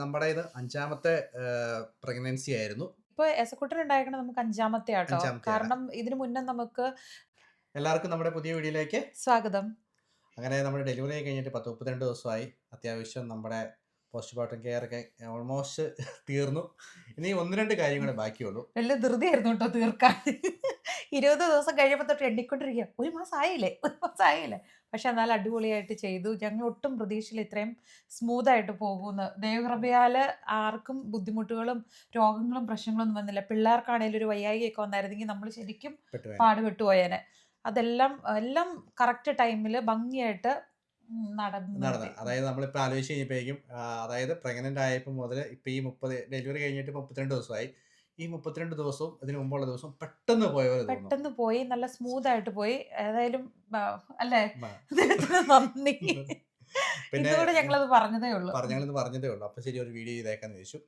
നമ്മുടെ ഇത് അഞ്ചാമത്തെ പ്രഗ്നൻസി ആയിരുന്നു. ഇപ്പൊ എസക്കുട്ടൻ ഉണ്ടായിരിക്കണം നമുക്ക് അഞ്ചാമത്തെ ആട്ടോ. കാരണം ഇതിനു മുന്നേ നമുക്ക് എല്ലാവർക്കും നമ്മുടെ പുതിയ വീഡിയോയിലേക്ക് സ്വാഗതം. അങ്ങനെ നമ്മുടെ ഡെലിവറി കഴിഞ്ഞിട്ട് പത്ത് മുപ്പത്തിരണ്ട് ദിവസമായി. അത്യാവശ്യം നമ്മുടെ പോസ്റ്റ്മോർട്ടം കെയർ ഒക്കെ ഓൾമോസ്റ്റ് തീർന്നു. ഇനി ഒന്ന് രണ്ട് കാര്യങ്ങൾ ബാക്കിയുള്ളൂ. വലിയ ധൃതിയായിരുന്നു കേട്ടോ തീർക്കാൻ. ഇരുപത് ദിവസം കഴിയുമ്പോൾ തൊട്ട് എണ്ണിക്കൊണ്ടിരിക്കുക ഒരു മാസം ആയില്ലേ? ഒരു മാസം ആയില്ലേ? പക്ഷെ എന്നാൽ അടിപൊളിയായിട്ട് ചെയ്തു. ഞങ്ങൾ ഒട്ടും പ്രതീക്ഷയിൽ ഇത്രയും സ്മൂത്ത് ആയിട്ട് പോകുമെന്ന്. ദൈവകൃപയാൽ ആർക്കും ബുദ്ധിമുട്ടുകളും രോഗങ്ങളും പ്രശ്നങ്ങളൊന്നും വന്നില്ല. പിള്ളേർക്കാണേലും ഒരു വയ്യായികയൊക്കെ വന്നായിരുന്നെങ്കിൽ നമ്മൾ ശരിക്കും പാടുപെട്ടു പോയേനെ അതെല്ലാം എല്ലാം കറക്റ്റ് ടൈമിൽ ഭംഗിയായിട്ട് നടന്നു അതായത് നമ്മളിപ്പോൾ ആലോചിച്ച് കഴിഞ്ഞപ്പോഴേക്കും അതായത് പ്രഗ്നന്റ് ആയപ്പോൾ മുതൽ ഇപ്പം ഈ മുപ്പത് ഡെലിവറി കഴിഞ്ഞിട്ട് മുപ്പത്തിരണ്ട് ദിവസമായി. ഈ മുപ്പത്തിരണ്ട് ദിവസവും അതിന് മുമ്പുള്ള ദിവസവും പെട്ടെന്ന് പോയ പോലെ പെട്ടെന്ന് പോയി നല്ല സ്മൂത്ത് ആയിട്ട് പോയി. ഏതായാലും അല്ലേ? നന്ദി. പിന്നെ ഞങ്ങളത് പറഞ്ഞതേ ഉള്ളൂ. ഞങ്ങളിത് പറഞ്ഞതേ ഉള്ളൂ. അപ്പൊ ശരി ഒരു വീഡിയോ ചെയ്തേക്കാന്ന് ചോദിച്ചു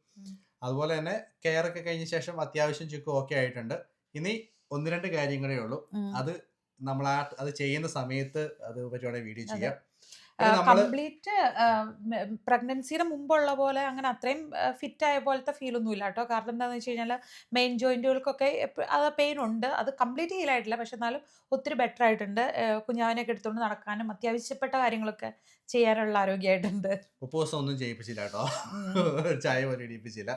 അതുപോലെ തന്നെ കെയർ ഒക്കെ കഴിഞ്ഞ ശേഷം അത്യാവശ്യം ചുക്ക് ഓക്കെ ആയിട്ടുണ്ട്. ഇനി ഒന്ന് രണ്ട് കാര്യങ്ങളേ ഉള്ളൂ. അത് നമ്മൾ ആ അത് ചെയ്യുന്ന സമയത്ത് അത് പറ്റുവാണെങ്കിൽ വീഡിയോ ചെയ്യാം. കംപ്ലീറ്റ് പ്രഗ്നൻസിയുടെ മുമ്പുള്ള പോലെ അങ്ങനെ അത്രയും ഫിറ്റ് ആയ പോലത്തെ ഫീൽ ഒന്നും ഇല്ല കേട്ടോ. കാരണം എന്താണെന്ന് വെച്ച് കഴിഞ്ഞാൽ മെയിൻ ജോയിന്റുകൾക്കൊക്കെ അത് പെയിൻ ഉണ്ട്. അത് കംപ്ലീറ്റ് ഹീൽ ആയിട്ടില്ല. പക്ഷെ എന്നാലും ഒത്തിരി ബെറ്റർ ആയിട്ടുണ്ട്. കുഞ്ഞാവിനൊക്കെ എടുത്തുകൊണ്ട് നടക്കാനും അത്യാവശ്യപ്പെട്ട കാര്യങ്ങളൊക്കെ ചെയ്യാനുള്ള ആരോഗ്യമായിട്ടുണ്ട് ദിവസം ഒന്നും ചെയ്യിപ്പിച്ചില്ല കേട്ടോ. ചായ പോലും ഇടിപ്പിച്ചില്ല.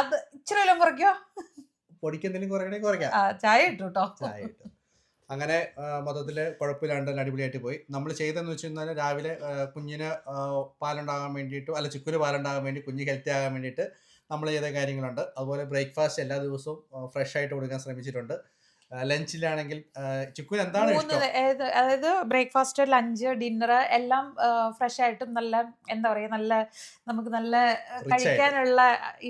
അത് ഇച്ചിരി കുറയ്ക്കോ? പൊടിക്കെന്തെങ്കിലും കുറയ്ക്കാം. ചായ ഇട്ടു കേട്ടോ ചായ ഇട്ടു. അങ്ങനെ മൊത്തത്തിൽ കുഴപ്പമില്ലാണ്ട് അടിപൊളിയായിട്ട് പോയി. നമ്മൾ ചെയ്തതെന്ന് വെച്ച് കഴിഞ്ഞാൽ രാവിലെ കുഞ്ഞിന് പാലുണ്ടാകാൻ വേണ്ടിയിട്ടും അല്ല ചുക്കിന് പാലുണ്ടാകാൻ വേണ്ടി കുഞ്ഞ് ഹെൽത്തി ആകാൻ വേണ്ടിയിട്ട് നമ്മൾ ചെയ്ത കാര്യങ്ങളുണ്ട്. അതുപോലെ ബ്രേക്ക്ഫാസ്റ്റ് എല്ലാ ദിവസവും ഫ്രഷ് ആയിട്ട് കൊടുക്കാൻ ശ്രമിച്ചിട്ടുണ്ട്. ലഞ്ചിലാണെങ്കിൽ ചുക്കുന് എന്താണ് അതായത് ബ്രേക്ക്ഫാസ്റ്റ് ലഞ്ച് ഡിന്നർ എല്ലാം ഫ്രഷ് ആയിട്ടും നല്ല എന്താ പറയുക നല്ല നമുക്ക് നല്ല. കഴിക്കാനുള്ള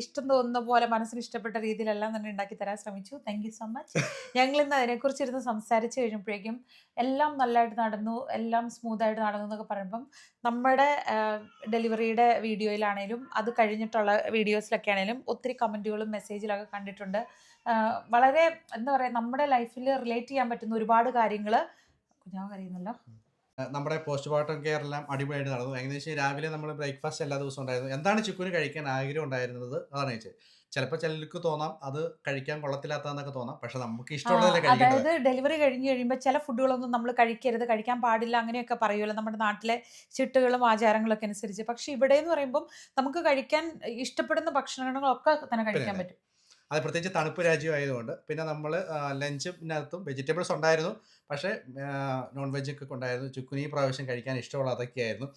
ഇഷ്ടം തോന്നുന്ന പോലെ മനസ്സിന് ഇഷ്ടപ്പെട്ട രീതിയിലെല്ലാം തന്നെ ഉണ്ടാക്കി തരാൻ ശ്രമിച്ചു. താങ്ക് യു സോ മച്ച് ഞങ്ങൾ ഇന്ന് അതിനെക്കുറിച്ച് ഇരുന്ന് സംസാരിച്ച് കഴിഞ്ഞപ്പോഴേക്കും എല്ലാം നല്ലതായിട്ട് നടന്നു എല്ലാം സ്മൂത്ത് ആയിട്ട് നടന്നു എന്നൊക്കെ പറയുമ്പം നമ്മുടെ ഡെലിവറിയുടെ വീഡിയോയിലാണേലും അത് കഴിഞ്ഞിട്ടുള്ള വീഡിയോസിലൊക്കെ ആണെങ്കിലും ഒത്തിരി കമന്റുകളും മെസ്സേജിലൊക്കെ കണ്ടിട്ടുണ്ട്. വളരെ എന്താ പറയുക നമ്മുടെ ലൈഫിൽ റിലേറ്റ് ചെയ്യാൻ പറ്റുന്ന ഒരുപാട് കാര്യങ്ങൾ കുഞ്ഞാവ് കറിയുന്നല്ലോ നമ്മുടെ പോസ്റ്റ്മോർട്ടം കെയർ എല്ലാം അടിപൊളിയായിട്ട് നടന്നു. ഏകദേശം രാവിലെ നമ്മൾ ബ്രേക്ക്ഫാസ്റ്റ് എല്ലാ ദിവസവും ഉണ്ടായിരുന്നു. എന്താണ് ചിക്കുന് കഴിക്കാൻ ആഗ്രഹം ഉണ്ടായിരുന്നത്? അതാണ് ചോദിച്ചത്. ചിലപ്പോൾ ചിലർക്ക് തോന്നാം അത് കഴിക്കാൻ കൊള്ളത്തില്ലാത്തതെന്നൊക്കെ തോന്നാം. പക്ഷെ നമുക്ക് ഇഷ്ടമുള്ള ഇഷ്ടമുള്ളതല്ലേ അതായത് ഡെലിവറി കഴിഞ്ഞ് കഴിയുമ്പോൾ ചില ഫുഡുകളൊന്നും നമ്മൾ കഴിക്കരുത് കഴിക്കാൻ പാടില്ല അങ്ങനെയൊക്കെ പറയുമല്ലോ നമ്മുടെ നാട്ടിലെ ചിട്ടുകളും ആചാരങ്ങളൊക്കെ അനുസരിച്ച്. പക്ഷെ ഇവിടെ എന്ന് പറയുമ്പോൾ നമുക്ക് കഴിക്കാൻ ഇഷ്ടപ്പെടുന്ന ഭക്ഷണങ്ങളൊക്കെ തന്നെ കഴിക്കാൻ പറ്റും. അത് പ്രത്യേകിച്ച് തണുപ്പ് രാജ്യമായതുകൊണ്ട്. പിന്നെ നമ്മൾ ലഞ്ചിനകത്തും വെജിറ്റബിൾസ് ഉണ്ടായിരുന്നു. പക്ഷേ നോൺ വെജ് ഒക്കെ ഉണ്ടായിരുന്നു ചുക്കുനി പ്രാവശ്യം കഴിക്കാൻ ഇഷ്ടമുള്ള അതൊക്കെയായിരുന്നു.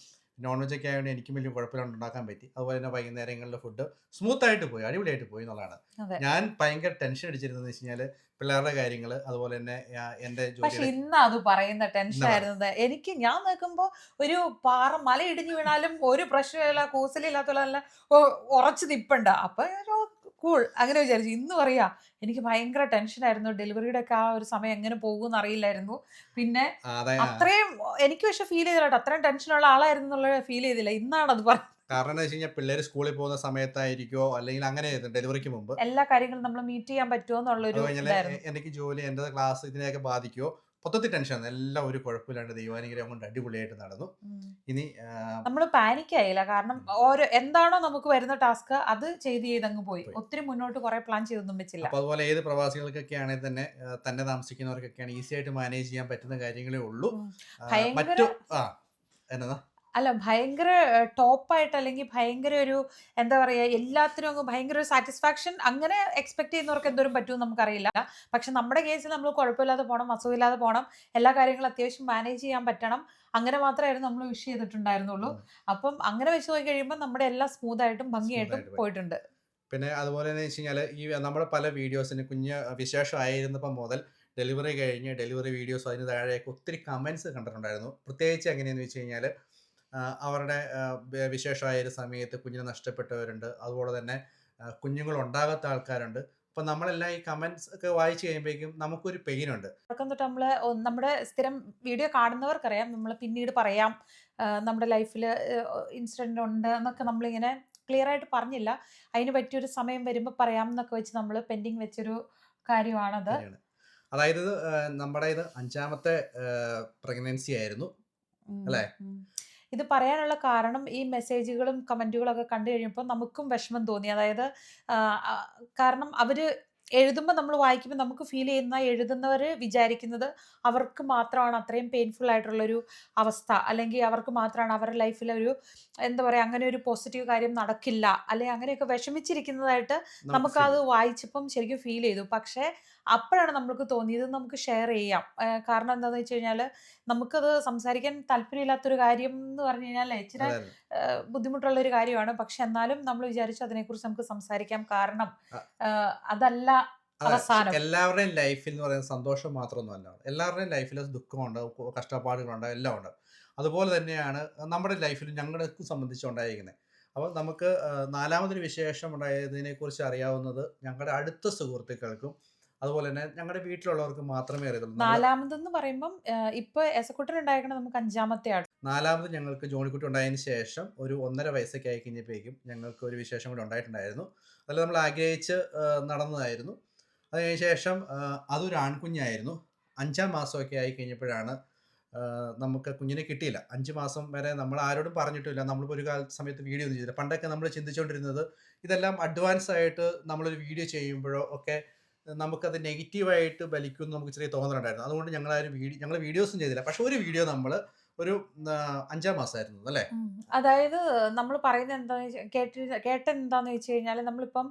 നോൺ വെജ് ഒക്കെ ആയതുകൊണ്ട് എനിക്കും വലിയ കുഴപ്പമില്ലാണ്ട് ഉണ്ടാക്കാൻ പറ്റി. അതുപോലെ തന്നെ വൈകുന്നേരങ്ങളിലെ ഫുഡ് സ്മൂത്ത് ആയിട്ട് പോയി അടിപൊളിയായിട്ട് പോയി എന്നുള്ളതാണ്. ഞാൻ ഭയങ്കര ടെൻഷൻ അടിച്ചിരുന്നതെന്ന് വെച്ച് കഴിഞ്ഞാൽ പിള്ളേരുടെ കാര്യങ്ങൾ അതുപോലെ തന്നെ എന്റെ പക്ഷെ ഇന്ന് അത് പറയുന്ന ടെൻഷൻ ആയിരുന്നത്. എനിക്ക് ഞാൻ നോക്കുമ്പോ ഒരു പാറ മല ഇടിഞ്ഞു വീണാലും ഒരു പ്രശ്നമില്ല കൂസലില്ലാത്ത നല്ല ഉറച്ചു നിപ്പുണ്ട്. അപ്പൊ കൂൾ അങ്ങനെ വിചാരിച്ചു. ഇന്ന് പറയാ എനിക്ക് ഭയങ്കര ടെൻഷനായിരുന്നു ഡെലിവറിയുടെ ഒക്കെ ആ ഒരു സമയം എങ്ങനെ പോകുമെന്ന് അറിയില്ലായിരുന്നു. പിന്നെ അത്രയും എനിക്ക് പക്ഷെ ഫീൽ ചെയ്തില്ല അത്രയും ടെൻഷനുള്ള ആളായിരുന്നു എന്നുള്ള ഫീൽ ചെയ്തില്ല. ഇന്നാണ് അത് പറഞ്ഞത് കാരണം എന്താ വെച്ച് കഴിഞ്ഞാൽ പിള്ളേർ സ്കൂളിൽ പോകുന്ന സമയത്തായിരിക്കോ അല്ലെങ്കിൽ അങ്ങനെ ഡെലിവറിക്ക് മുമ്പ്. എല്ലാ കാര്യങ്ങളും നമ്മൾ മീറ്റ് ചെയ്യാൻ പറ്റുമോ എന്നുള്ള എന്നുള്ളൊരു എനിക്ക് ജോലി എന്റെ ക്ലാസ് ഇതിനെയൊക്കെ ബാധിക്കുമോ മൊത്തത്തിൽ ടെൻഷൻ എല്ലാം ഒരു കുഴപ്പമില്ലാണ്ട് ദൈവാനുഗ്രഹം കൊണ്ട് അടിപൊളിയായിട്ട് നടന്നു. ഇനി നമ്മൾ പാനിക് ആയില്ല. കാരണം ഓരോ എന്താണോ നമുക്ക് വരുന്ന ടാസ്ക് അത് ചെയ്ത് ചെയ്ത് അങ്ങ് പോയി. ഒത്തിരി മുന്നോട്ട് കുറെ പ്ലാൻ ചെയ്തൊന്നും വെച്ചില്ല. അപ്പൊ അതുപോലെ ഏത് പ്രവാസികൾക്കൊക്കെ ആണെങ്കിൽ തന്നെ തന്നെ താമസിക്കുന്നവർക്കൊക്കെയാണ് ഈസി ആയിട്ട് മാനേജ് ചെയ്യാൻ പറ്റുന്ന കാര്യങ്ങളേ ഉള്ളൂ. മറ്റു ആ എന്നതാ? അല്ല ഭയങ്കര ടോപ്പായിട്ട് അല്ലെങ്കിൽ ഭയങ്കര ഒരു എന്താ പറയുക എല്ലാത്തിനും അങ്ങ് ഭയങ്കര ഒരു സാറ്റിസ്ഫാക്ഷൻ അങ്ങനെ എക്സ്പെക്ട് ചെയ്യുന്നവർക്ക് എന്തോരം പറ്റുമെന്ന് നമുക്കറിയില്ല. പക്ഷെ നമ്മുടെ കേസിൽ നമ്മൾ കുഴപ്പമില്ലാതെ പോകണം അസുഖമില്ലാതെ പോകണം എല്ലാ കാര്യങ്ങളും അത്യാവശ്യം മാനേജ് ചെയ്യാൻ പറ്റണം അങ്ങനെ മാത്രമായിരുന്നു നമ്മൾ വിഷ് ചെയ്തിട്ടുണ്ടായിരുന്നുള്ളൂ. അപ്പം അങ്ങനെ വെച്ച് നോക്കി കഴിയുമ്പോൾ നമ്മുടെ എല്ലാം സ്മൂത്ത് ആയിട്ടും ഭംഗിയായിട്ടും പോയിട്ടുണ്ട്. പിന്നെ അതുപോലെ തന്നെ വെച്ച് കഴിഞ്ഞാൽ ഈ നമ്മുടെ പല വീഡിയോസിന് കുഞ്ഞ് വിശേഷമായിരുന്നപ്പം മുതൽ ഡെലിവറി കഴിഞ്ഞ് ഡെലിവറി വീഡിയോസ് അതിന് താഴെയൊക്കെ ഒത്തിരി കമൻസ് കണ്ടിട്ടുണ്ടായിരുന്നു. പ്രത്യേകിച്ച് എങ്ങനെയെന്ന് വെച്ച് കഴിഞ്ഞാൽ അവരുടെ വിശേഷമായ ഒരു സമയത്ത് കുഞ്ഞിനെ നഷ്ടപ്പെട്ടവരുണ്ട്. അതുപോലെ തന്നെ കുഞ്ഞുങ്ങൾ ഉണ്ടാകാത്ത ആൾക്കാരുണ്ട്. അപ്പൊ നമ്മളെല്ലാം ഈ കമന്റ്സ് ഒക്കെ വായിച്ചു കഴിയുമ്പോഴേക്കും നമുക്കൊരു പെയിൻ ഉണ്ട്. തുടക്കം തൊട്ട് നമ്മൾ നമ്മുടെ സ്ഥിരം വീഡിയോ കാണുന്നവർക്കറിയാം. നമ്മൾ പിന്നീട് പറയാം നമ്മുടെ ലൈഫിൽ ഇൻസിഡന്റ് ഉണ്ട് എന്നൊക്കെ നമ്മളിങ്ങനെ ക്ലിയർ ആയിട്ട് പറഞ്ഞില്ല. അതിന് പറ്റിയൊരു സമയം വരുമ്പോൾ പറയാം എന്നൊക്കെ വെച്ച് നമ്മൾ പെൻഡിങ് വെച്ചൊരു കാര്യമാണത്. അതായത് നമ്മുടെ ഇത് അഞ്ചാമത്തെ പ്രഗ്നൻസി ആയിരുന്നു. അല്ലേ? ഇത് പറയാനുള്ള കാരണം ഈ മെസ്സേജുകളും കമന്റുകളൊക്കെ കണ്ടു കഴിയുമ്പോൾ നമുക്കും വിഷമം തോന്നി. അതായത് കാരണം അവർ എഴുതുമ്പോൾ നമ്മൾ വായിക്കുമ്പോൾ നമുക്ക് ഫീൽ ചെയ്യുന്ന എഴുതുന്നവർ വിചാരിക്കുന്നത് അവർക്ക് മാത്രമാണ് അത്രയും പെയിൻഫുൾ ആയിട്ടുള്ളൊരു അവസ്ഥ. അല്ലെങ്കിൽ അവർക്ക് മാത്രമാണ് അവരുടെ ലൈഫിൽ ഒരു എന്താ പറയുക അങ്ങനെ ഒരു പോസിറ്റീവ് കാര്യം നടക്കില്ല. അല്ലെങ്കിൽ അങ്ങനെയൊക്കെ വിഷമിച്ചിരിക്കുന്നതായിട്ട് നമുക്ക് നമുക്കത് feel വായിച്ചപ്പം ശരിക്കും ഫീൽ ചെയ്തു. പക്ഷേ അപ്പോഴാണ് നമ്മൾക്ക് തോന്നിയത് നമുക്ക് ഷെയർ ചെയ്യാം. കാരണം എന്താണെന്ന് വെച്ച് കഴിഞ്ഞാൽ നമുക്കത് സംസാരിക്കാൻ താല്പര്യമില്ലാത്തൊരു കാര്യം എന്ന് പറഞ്ഞു കഴിഞ്ഞാൽ ഇച്ചിരി. ബുദ്ധിമുട്ടുള്ള ഒരു കാര്യമാണ്. പക്ഷെ എന്നാലും നമ്മൾ വിചാരിച്ചു അതിനെക്കുറിച്ച് നമുക്ക് സംസാരിക്കാം കാരണം അതല്ല അവസാനം. എല്ലാവരുടെയും ലൈഫിൽ എന്ന് പറയുന്നത് സന്തോഷം മാത്രമൊന്നുമല്ല എല്ലാവരുടെയും ലൈഫിൽ ദുഃഖമുണ്ട് കഷ്ടപ്പാടുകളുണ്ട് എല്ലാം ഉണ്ട്. അതുപോലെ തന്നെയാണ് നമ്മുടെ ലൈഫിൽ ഞങ്ങളെ സംബന്ധിച്ചുണ്ടായിരിക്കുന്നത് അപ്പോൾ നമുക്ക് നാലാമതൊരു വിശേഷം ഉണ്ടായതിനെക്കുറിച്ച് അറിയാവുന്നത് ഞങ്ങളുടെ അടുത്ത സുഹൃത്തുക്കൾക്കും അതുപോലെ തന്നെ ഞങ്ങളുടെ വീട്ടിലുള്ളവർക്ക് മാത്രമേ അറിയത്തുള്ളൂ. നാലാമതെന്ന് പറയുമ്പം ഇപ്പൊ എസക്കുട്ടൻ ഉണ്ടായിരിക്കണം നമുക്ക് അഞ്ചാമത്തെ ആണ് നാലാമത് ഞങ്ങൾക്ക് ജോണിക്കുട്ടി ഉണ്ടായതിനു ശേഷം ഒരു ഒന്നര വയസ്സൊക്കെ ആയി കഴിഞ്ഞപ്പോഴേക്കും ഞങ്ങൾക്ക് ഒരു വിശേഷം കൂടി ഉണ്ടായിട്ടുണ്ടായിരുന്നു. അതിൽ നമ്മൾ ആഗ്രഹിച്ച് നടന്നതായിരുന്നു. അതിനുശേഷം അതൊരു ആൺകുഞ്ഞായിരുന്നു. അഞ്ചാം മാസമൊക്കെ ആയി കഴിഞ്ഞപ്പോഴാണ് നമുക്ക് കുഞ്ഞിനെ കിട്ടിയില്ല. അഞ്ച് മാസം വരെ നമ്മൾ ആരോടും പറഞ്ഞിട്ടില്ല. നമ്മളിപ്പോൾ ഒരു കാല സമയത്ത് വീഡിയോ ഒന്നും ചെയ്തില്ല. പണ്ടൊക്കെ നമ്മൾ ചിന്തിച്ചുകൊണ്ടിരുന്നത് ഇതെല്ലാം അഡ്വാൻസ് ആയിട്ട് നമ്മളൊരു വീഡിയോ ചെയ്യുമ്പോഴോ ഒക്കെ നമുക്കത് നെഗറ്റീവായിട്ട് ബലിക്കും എന്ന് നമുക്ക് ചെറിയ തോന്നലുണ്ടായിരുന്നു. അതുകൊണ്ട് ഞങ്ങൾ ആ ഒരു വീഡിയോ ഞങ്ങൾ വീഡിയോസും ചെയ്തില്ല. പക്ഷെ ഒരു വീഡിയോ നമ്മൾ ഒരു അഞ്ചാം മാസമായിരുന്നു അല്ലേ? അതായത് നമ്മൾ പറയുന്നത് എന്താ കേട്ടി കേട്ട എന്താന്ന് വെച്ച് കഴിഞ്ഞാൽ നമ്മളിപ്പം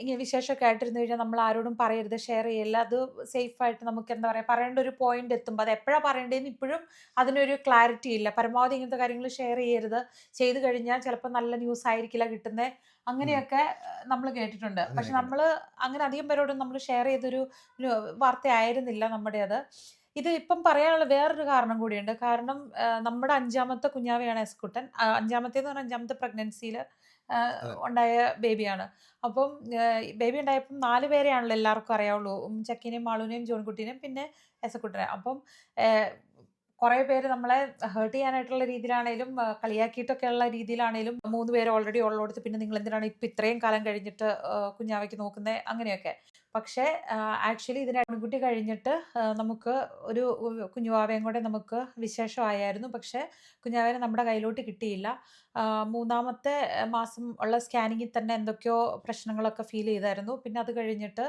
ഇങ്ങനെ വിശേഷം ആയിട്ടിരുന്നു കഴിഞ്ഞാൽ നമ്മൾ ആരോടും പറയരുത് ഷെയർ ചെയ്യല്ല. അത് സേഫ് ആയിട്ട് നമുക്ക് എന്താ പറയുക പറയേണ്ട ഒരു പോയിന്റ് എത്തുമ്പോൾ അത് എപ്പോഴാണ് പറയേണ്ടതെന്ന് ഇപ്പോഴും അതിനൊരു ക്ലാരിറ്റി ഇല്ല. പരമാവധി ഇങ്ങനത്തെ കാര്യങ്ങൾ ഷെയർ ചെയ്യരുത്. ചെയ്തു കഴിഞ്ഞാൽ ചിലപ്പോൾ നല്ല ന്യൂസ് ആയിരിക്കില്ല കിട്ടുന്നത് അങ്ങനെയൊക്കെ നമ്മൾ കേട്ടിട്ടുണ്ട്. പക്ഷെ നമ്മൾ അങ്ങനെ അധികം പേരോടും നമ്മൾ ഷെയർ ചെയ്തൊരു വാർത്തയായിരുന്നില്ല നമ്മുടെ അത് ഇത് ഇപ്പം പറയാനുള്ള വേറൊരു കാരണം കൂടിയുണ്ട്. കാരണം നമ്മുടെ അഞ്ചാമത്തെ കുഞ്ഞാവയാണ് എസ്കുട്ടൻ അഞ്ചാമത്തെ എന്ന് പറഞ്ഞാൽ അഞ്ചാമത്തെ പ്രഗ്നൻസിയിൽ. ഉണ്ടായ ബേബിയാണ് അപ്പം ബേബി ഉണ്ടായപ്പം നാല് പേരെയാണല്ലോ എല്ലാവർക്കും അറിയാവുള്ളൂ. ചക്കിനെയും ചക്കീനെയും മാളൂനെയും ജോൺകുട്ടീനെയും പിന്നെ എസക്കുട്ടനെ അപ്പം കുറേ പേര് നമ്മളെ ഹേർട്ട് ചെയ്യാനായിട്ടുള്ള രീതിയിലാണേലും കളിയാക്കിയിട്ടൊക്കെ ഉള്ള രീതിയിലാണേലും മൂന്ന് പേര് ഓൾറെഡി ഉള്ളടുത്ത് പിന്നെ നിങ്ങൾ എന്തിനാണ് ഇപ്പം ഇത്രയും കാലം കഴിഞ്ഞിട്ട് കുഞ്ഞാവയ്ക്ക് നോക്കുന്നത് അങ്ങനെയൊക്കെ. പക്ഷേ ആക്ച്വലി ഇതിന് പെൺകുട്ടി കഴിഞ്ഞിട്ട് നമുക്ക് ഒരു കുഞ്ഞുവാവയും കൂടെ നമുക്ക് വിശേഷമായായിരുന്നു. പക്ഷേ കുഞ്ഞാവേനെ നമ്മുടെ കയ്യിലോട്ട് കിട്ടിയില്ല. മൂന്നാമത്തെ മാസം ഉള്ള സ്കാനിങ്ങിൽ തന്നെ എന്തൊക്കെയോ പ്രശ്നങ്ങളൊക്കെ ഫീൽ ചെയ്തായിരുന്നു. പിന്നെ അത് കഴിഞ്ഞിട്ട്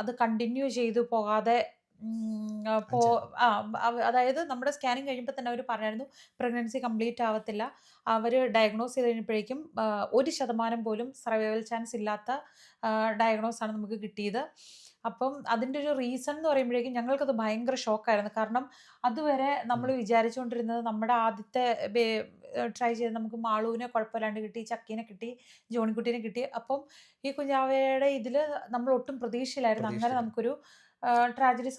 അത് കണ്ടിന്യൂ ചെയ്തു പോകാതെ ഉം, ആ, പോ ആ അവ- അതായത് നമ്മുടെ സ്കാനിങ് കഴിയുമ്പോൾ തന്നെ അവർ പറഞ്ഞായിരുന്നു പ്രഗ്നൻസി കംപ്ലീറ്റ് ആവത്തില്ല. അവർ ഡയഗ്നോസ് ചെയ്ത് കഴിഞ്ഞപ്പോഴേക്കും ഒരു ശതമാനം പോലും സർവൈവൽ ചാൻസ് ഇല്ലാത്ത ഡയഗ്നോസ് ആണ് നമുക്ക് കിട്ടിയത്. അപ്പം അതിന്റെ ഒരു റീസൺ എന്ന് പറയുമ്പോഴേക്കും ഞങ്ങൾക്കത് ഭയങ്കര ഷോക്കായിരുന്നു കാരണം അതുവരെ നമ്മൾ വിചാരിച്ചുകൊണ്ടിരുന്നത് നമ്മുടെ ആദ്യത്തെ ട്രൈ ചെയ്ത് നമുക്ക് മാളൂവിനെ കുഴപ്പമില്ലാണ്ട് കിട്ടി ചക്കീനെ കിട്ടി ജോണിക്കുട്ടീനെ കിട്ടി. അപ്പം ഈ കുഞ്ഞാവയുടെ ഇതിൽ നമ്മൾ ഒട്ടും പ്രതീക്ഷയിലായിരുന്നു അങ്ങനെ. നമുക്കൊരു ട്രാജഡി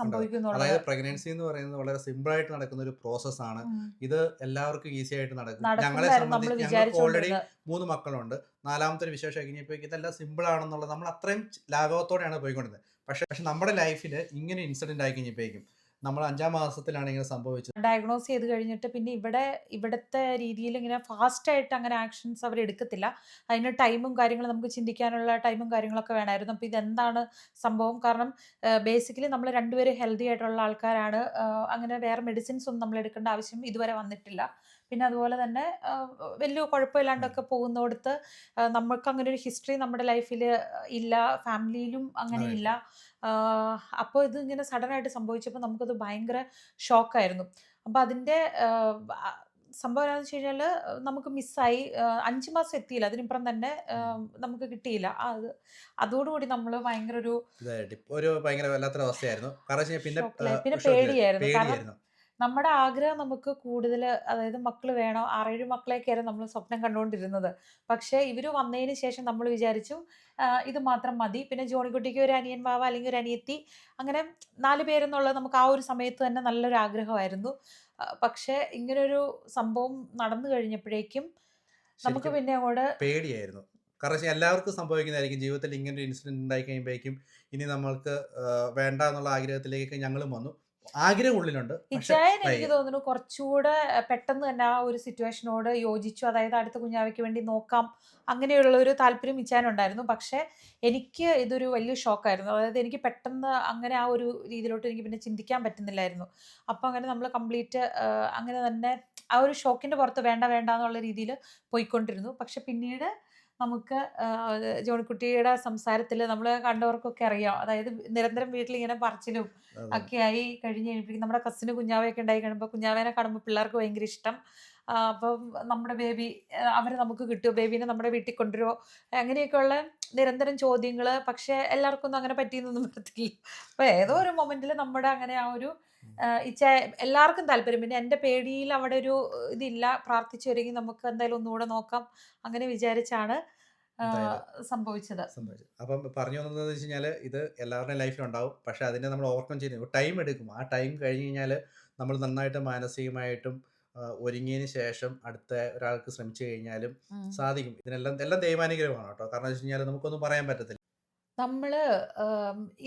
അതായത് പ്രഗ്നൻസി എന്ന് പറയുന്നത് വളരെ സിമ്പിൾ ആയിട്ട് നടക്കുന്ന ഒരു പ്രോസസ് ആണ് ഇത് എല്ലാവർക്കും ഈസി ആയിട്ട് നടക്കും. ഞങ്ങളെ സംബന്ധിച്ച് ഞങ്ങൾക്ക് ഓൾറെഡി മൂന്ന് മക്കളുണ്ട്. നാലാമത്തെ ഒരു വിശേഷം കഴിഞ്ഞപ്പോഴേക്കും ഇതെല്ലാം സിമ്പിൾ ആണെന്നുള്ളത് നമ്മൾ അത്രയും ലാഘവത്തോടെയാണ് പോയിക്കൊണ്ടിരുന്നത്. പക്ഷെ പക്ഷെ നമ്മുടെ ലൈഫിൽ ഇങ്ങനെ ഇൻസിഡന്റ് ആയി കഴിഞ്ഞപ്പോഴേക്കും നമ്മൾ അഞ്ചാം മാസത്തിലാണ് ഇങ്ങനെ സംഭവിച്ചത്. ഡയഗ്നോസ് ചെയ്ത് കഴിഞ്ഞിട്ട് പിന്നെ ഇവിടെ ഇവിടുത്തെ രീതിയിൽ ഇങ്ങനെ ഫാസ്റ്റ് ആയിട്ട് അങ്ങനെ ആക്ഷൻസ് അവർ എടുക്കത്തില്ല. അതിന് ടൈമും കാര്യങ്ങളും നമുക്ക് ചിന്തിക്കാനുള്ള ടൈമും കാര്യങ്ങളൊക്കെ വേണമായിരുന്നു. അപ്പോൾ ഇതെന്താണ് സംഭവം? കാരണം ബേസിക്കലി നമ്മൾ രണ്ടുപേരും ഹെൽത്തി ആയിട്ടുള്ള ആൾക്കാരാണ്. അങ്ങനെ വേറെ മെഡിസിൻസ് ഒന്നും നമ്മൾ എടുക്കേണ്ട ആവശ്യം ഇതുവരെ വന്നിട്ടില്ല. പിന്നെ അതുപോലെ തന്നെ വലിയ കുഴപ്പമില്ലാണ്ടൊക്കെ പോകുന്നിടത്ത് നമുക്ക് നമ്മൾക്ക് അങ്ങനെ ഒരു ഹിസ്റ്ററി നമ്മുടെ ലൈഫിൽ ഇല്ല ഫാമിലിയിലും അങ്ങനെ ഇല്ല. അപ്പോൾ ഇത് ഇങ്ങനെ സഡൻ ആയിട്ട് സംഭവിച്ചപ്പോൾ നമുക്കത് ഭയങ്കര ഷോക്കായിരുന്നു അപ്പോൾ അതിന്റെ സംഭവം എന്താണെന്ന് വെച്ച് കഴിഞ്ഞാൽ നമുക്ക് മിസ്സായി അഞ്ച് മാസം എത്തിയില്ല. അതിനിപ്പുറം തന്നെ നമുക്ക് കിട്ടിയില്ല. അത് അതോടുകൂടി നമ്മൾ ഭയങ്കര ഒരു ഒരു ഭയങ്കര വല്ലാത്തൊരു അവസ്ഥയായിരുന്നു കാരണം പിന്നെ. പേടിയായിരുന്നു. കാരണം പേടിയായിരുന്നു. നമ്മുടെ ആഗ്രഹം നമുക്ക് കൂടുതൽ അതായത് മക്കൾ വേണം? ആറേഴ് മക്കളെയൊക്കെയായിരുന്നു നമ്മൾ സ്വപ്നം കണ്ടുകൊണ്ടിരുന്നത്. പക്ഷേ ഇവർ വന്നതിന് ശേഷം നമ്മൾ വിചാരിച്ചു ഇത് മാത്രം മതി. പിന്നെ ജോണിക്കുട്ടിക്ക് ഒരു അനിയൻ വാവ അല്ലെങ്കിൽ ഒരു അനിയത്തി അങ്ങനെ നാല് പേരെന്നുള്ളത് നമുക്ക് ആ ഒരു സമയത്ത് തന്നെ നല്ലൊരു ആഗ്രഹമായിരുന്നു. പക്ഷേ ഇങ്ങനൊരു സംഭവം നടന്നു കഴിഞ്ഞപ്പോഴേക്കും നമുക്ക് പിന്നെ അങ്ങോട്ട് പേടിയായിരുന്നു. കാരണം എല്ലാവർക്കും സംഭവിക്കുന്നതായിരിക്കും. ജീവിതത്തിൽ ഇങ്ങനെ ഒരു ഇൻസിഡന്റ് ഉണ്ടായി കഴിയുമ്പോഴേക്കും ഇനി നമ്മൾക്ക് വേണ്ട എന്നുള്ള ആഗ്രഹത്തിലേക്ക് ഞങ്ങളും വന്നു. ആഗ്രഹം ഉള്ളിലുണ്ട് ഇച്ചായൻ എനിക്ക് തോന്നുന്നു കുറച്ചുകൂടെ പെട്ടെന്ന് തന്നെ ആ ഒരു സിറ്റുവേഷനോട് യോജിച്ചു. അതായത് അടുത്ത കുഞ്ഞാവയ്ക്ക് വേണ്ടി നോക്കാം അങ്ങനെയുള്ള ഒരു താല്പര്യം ഇച്ചായനുണ്ടായിരുന്നു. പക്ഷേ എനിക്ക് ഇതൊരു വലിയ ഷോക്കായിരുന്നു. അതായത് എനിക്ക് പെട്ടെന്ന് അങ്ങനെ ആ ഒരു രീതിയിലോട്ട് എനിക്ക് പിന്നെ ചിന്തിക്കാൻ പറ്റുന്നില്ലായിരുന്നു. അപ്പോൾ അങ്ങനെ നമ്മൾ കംപ്ലീറ്റ് അങ്ങനെ തന്നെ ആ ഒരു ഷോക്കിന്റെ പുറത്ത് വേണ്ട വേണ്ട എന്നുള്ള രീതിയിൽ പോയിക്കൊണ്ടിരുന്നു. പക്ഷെ പിന്നീട് നമുക്ക് ജോണിക്കുട്ടിയുടെ സംസാരത്തിൽ നമ്മൾ കണ്ടവർക്കൊക്കെ അറിയാം. അതായത് നിരന്തരം വീട്ടിൽ ഇങ്ങനെ പറച്ചിലും. ഒക്കെ ആയി കഴിഞ്ഞ് കഴിയുമ്പോഴേക്കും നമ്മുടെ കസിന് കുഞ്ഞാവയൊക്കെ ഉണ്ടായി കഴിയുമ്പോൾ കുഞ്ഞാവേനെ കാണുമ്പോൾ പിള്ളേർക്ക് ഭയങ്കര ഇഷ്ടം. അപ്പം നമ്മുടെ ബേബി അവർ അവരെ നമുക്ക് കിട്ടുമോ? ബേബീനെ നമ്മുടെ വീട്ടിൽ കൊണ്ടുവരുമോ? അങ്ങനെയൊക്കെയുള്ള നിരന്തരം ചോദ്യങ്ങൾ. പക്ഷേ എല്ലാവർക്കും ഒന്നും അങ്ങനെ പറ്റിയെന്നൊന്നും വരത്തില്ല. അപ്പോൾ ഏതോ ഒരു മൊമെന്റിൽ നമ്മുടെ അങ്ങനെ ആ ഒരു ഇച്ച എല്ലാവർക്കും താല്പര്യം. പിന്നെ എന്റെ പേടിയിൽ അവിടെ ഒരു ഇതില്ല. പ്രാർത്ഥിച്ചു വരികയും നമുക്ക് എന്തായാലും ഒന്നുകൂടെ നോക്കാം അങ്ങനെ വിചാരിച്ചാണ് സംഭവിച്ചത്. സംഭവിച്ചത്. അപ്പം പറഞ്ഞു വന്നത് വെച്ച് കഴിഞ്ഞാൽ ഇത് എല്ലാവരുടെയും ലൈഫിൽ ഉണ്ടാവും പക്ഷെ അതിനെ നമ്മൾ ഓവർകം ചെയ്യുന്നു ടൈം എടുക്കും. ആ ടൈം കഴിഞ്ഞ് കഴിഞ്ഞാൽ നമ്മൾ നന്നായിട്ട് മാനസികമായിട്ടും ഒരുങ്ങിയതിന് ശേഷം അടുത്ത ഒരാൾക്ക് ശ്രമിച്ചു കഴിഞ്ഞാലും സാധിക്കും. ഇതിനെല്ലാം എല്ലാം ദൈവാനുഗ്രഹമാണ് കേട്ടോ. കാരണം വെച്ച് കഴിഞ്ഞാൽ നമുക്കൊന്നും പറയാൻ പറ്റത്തില്ല. നമ്മൾ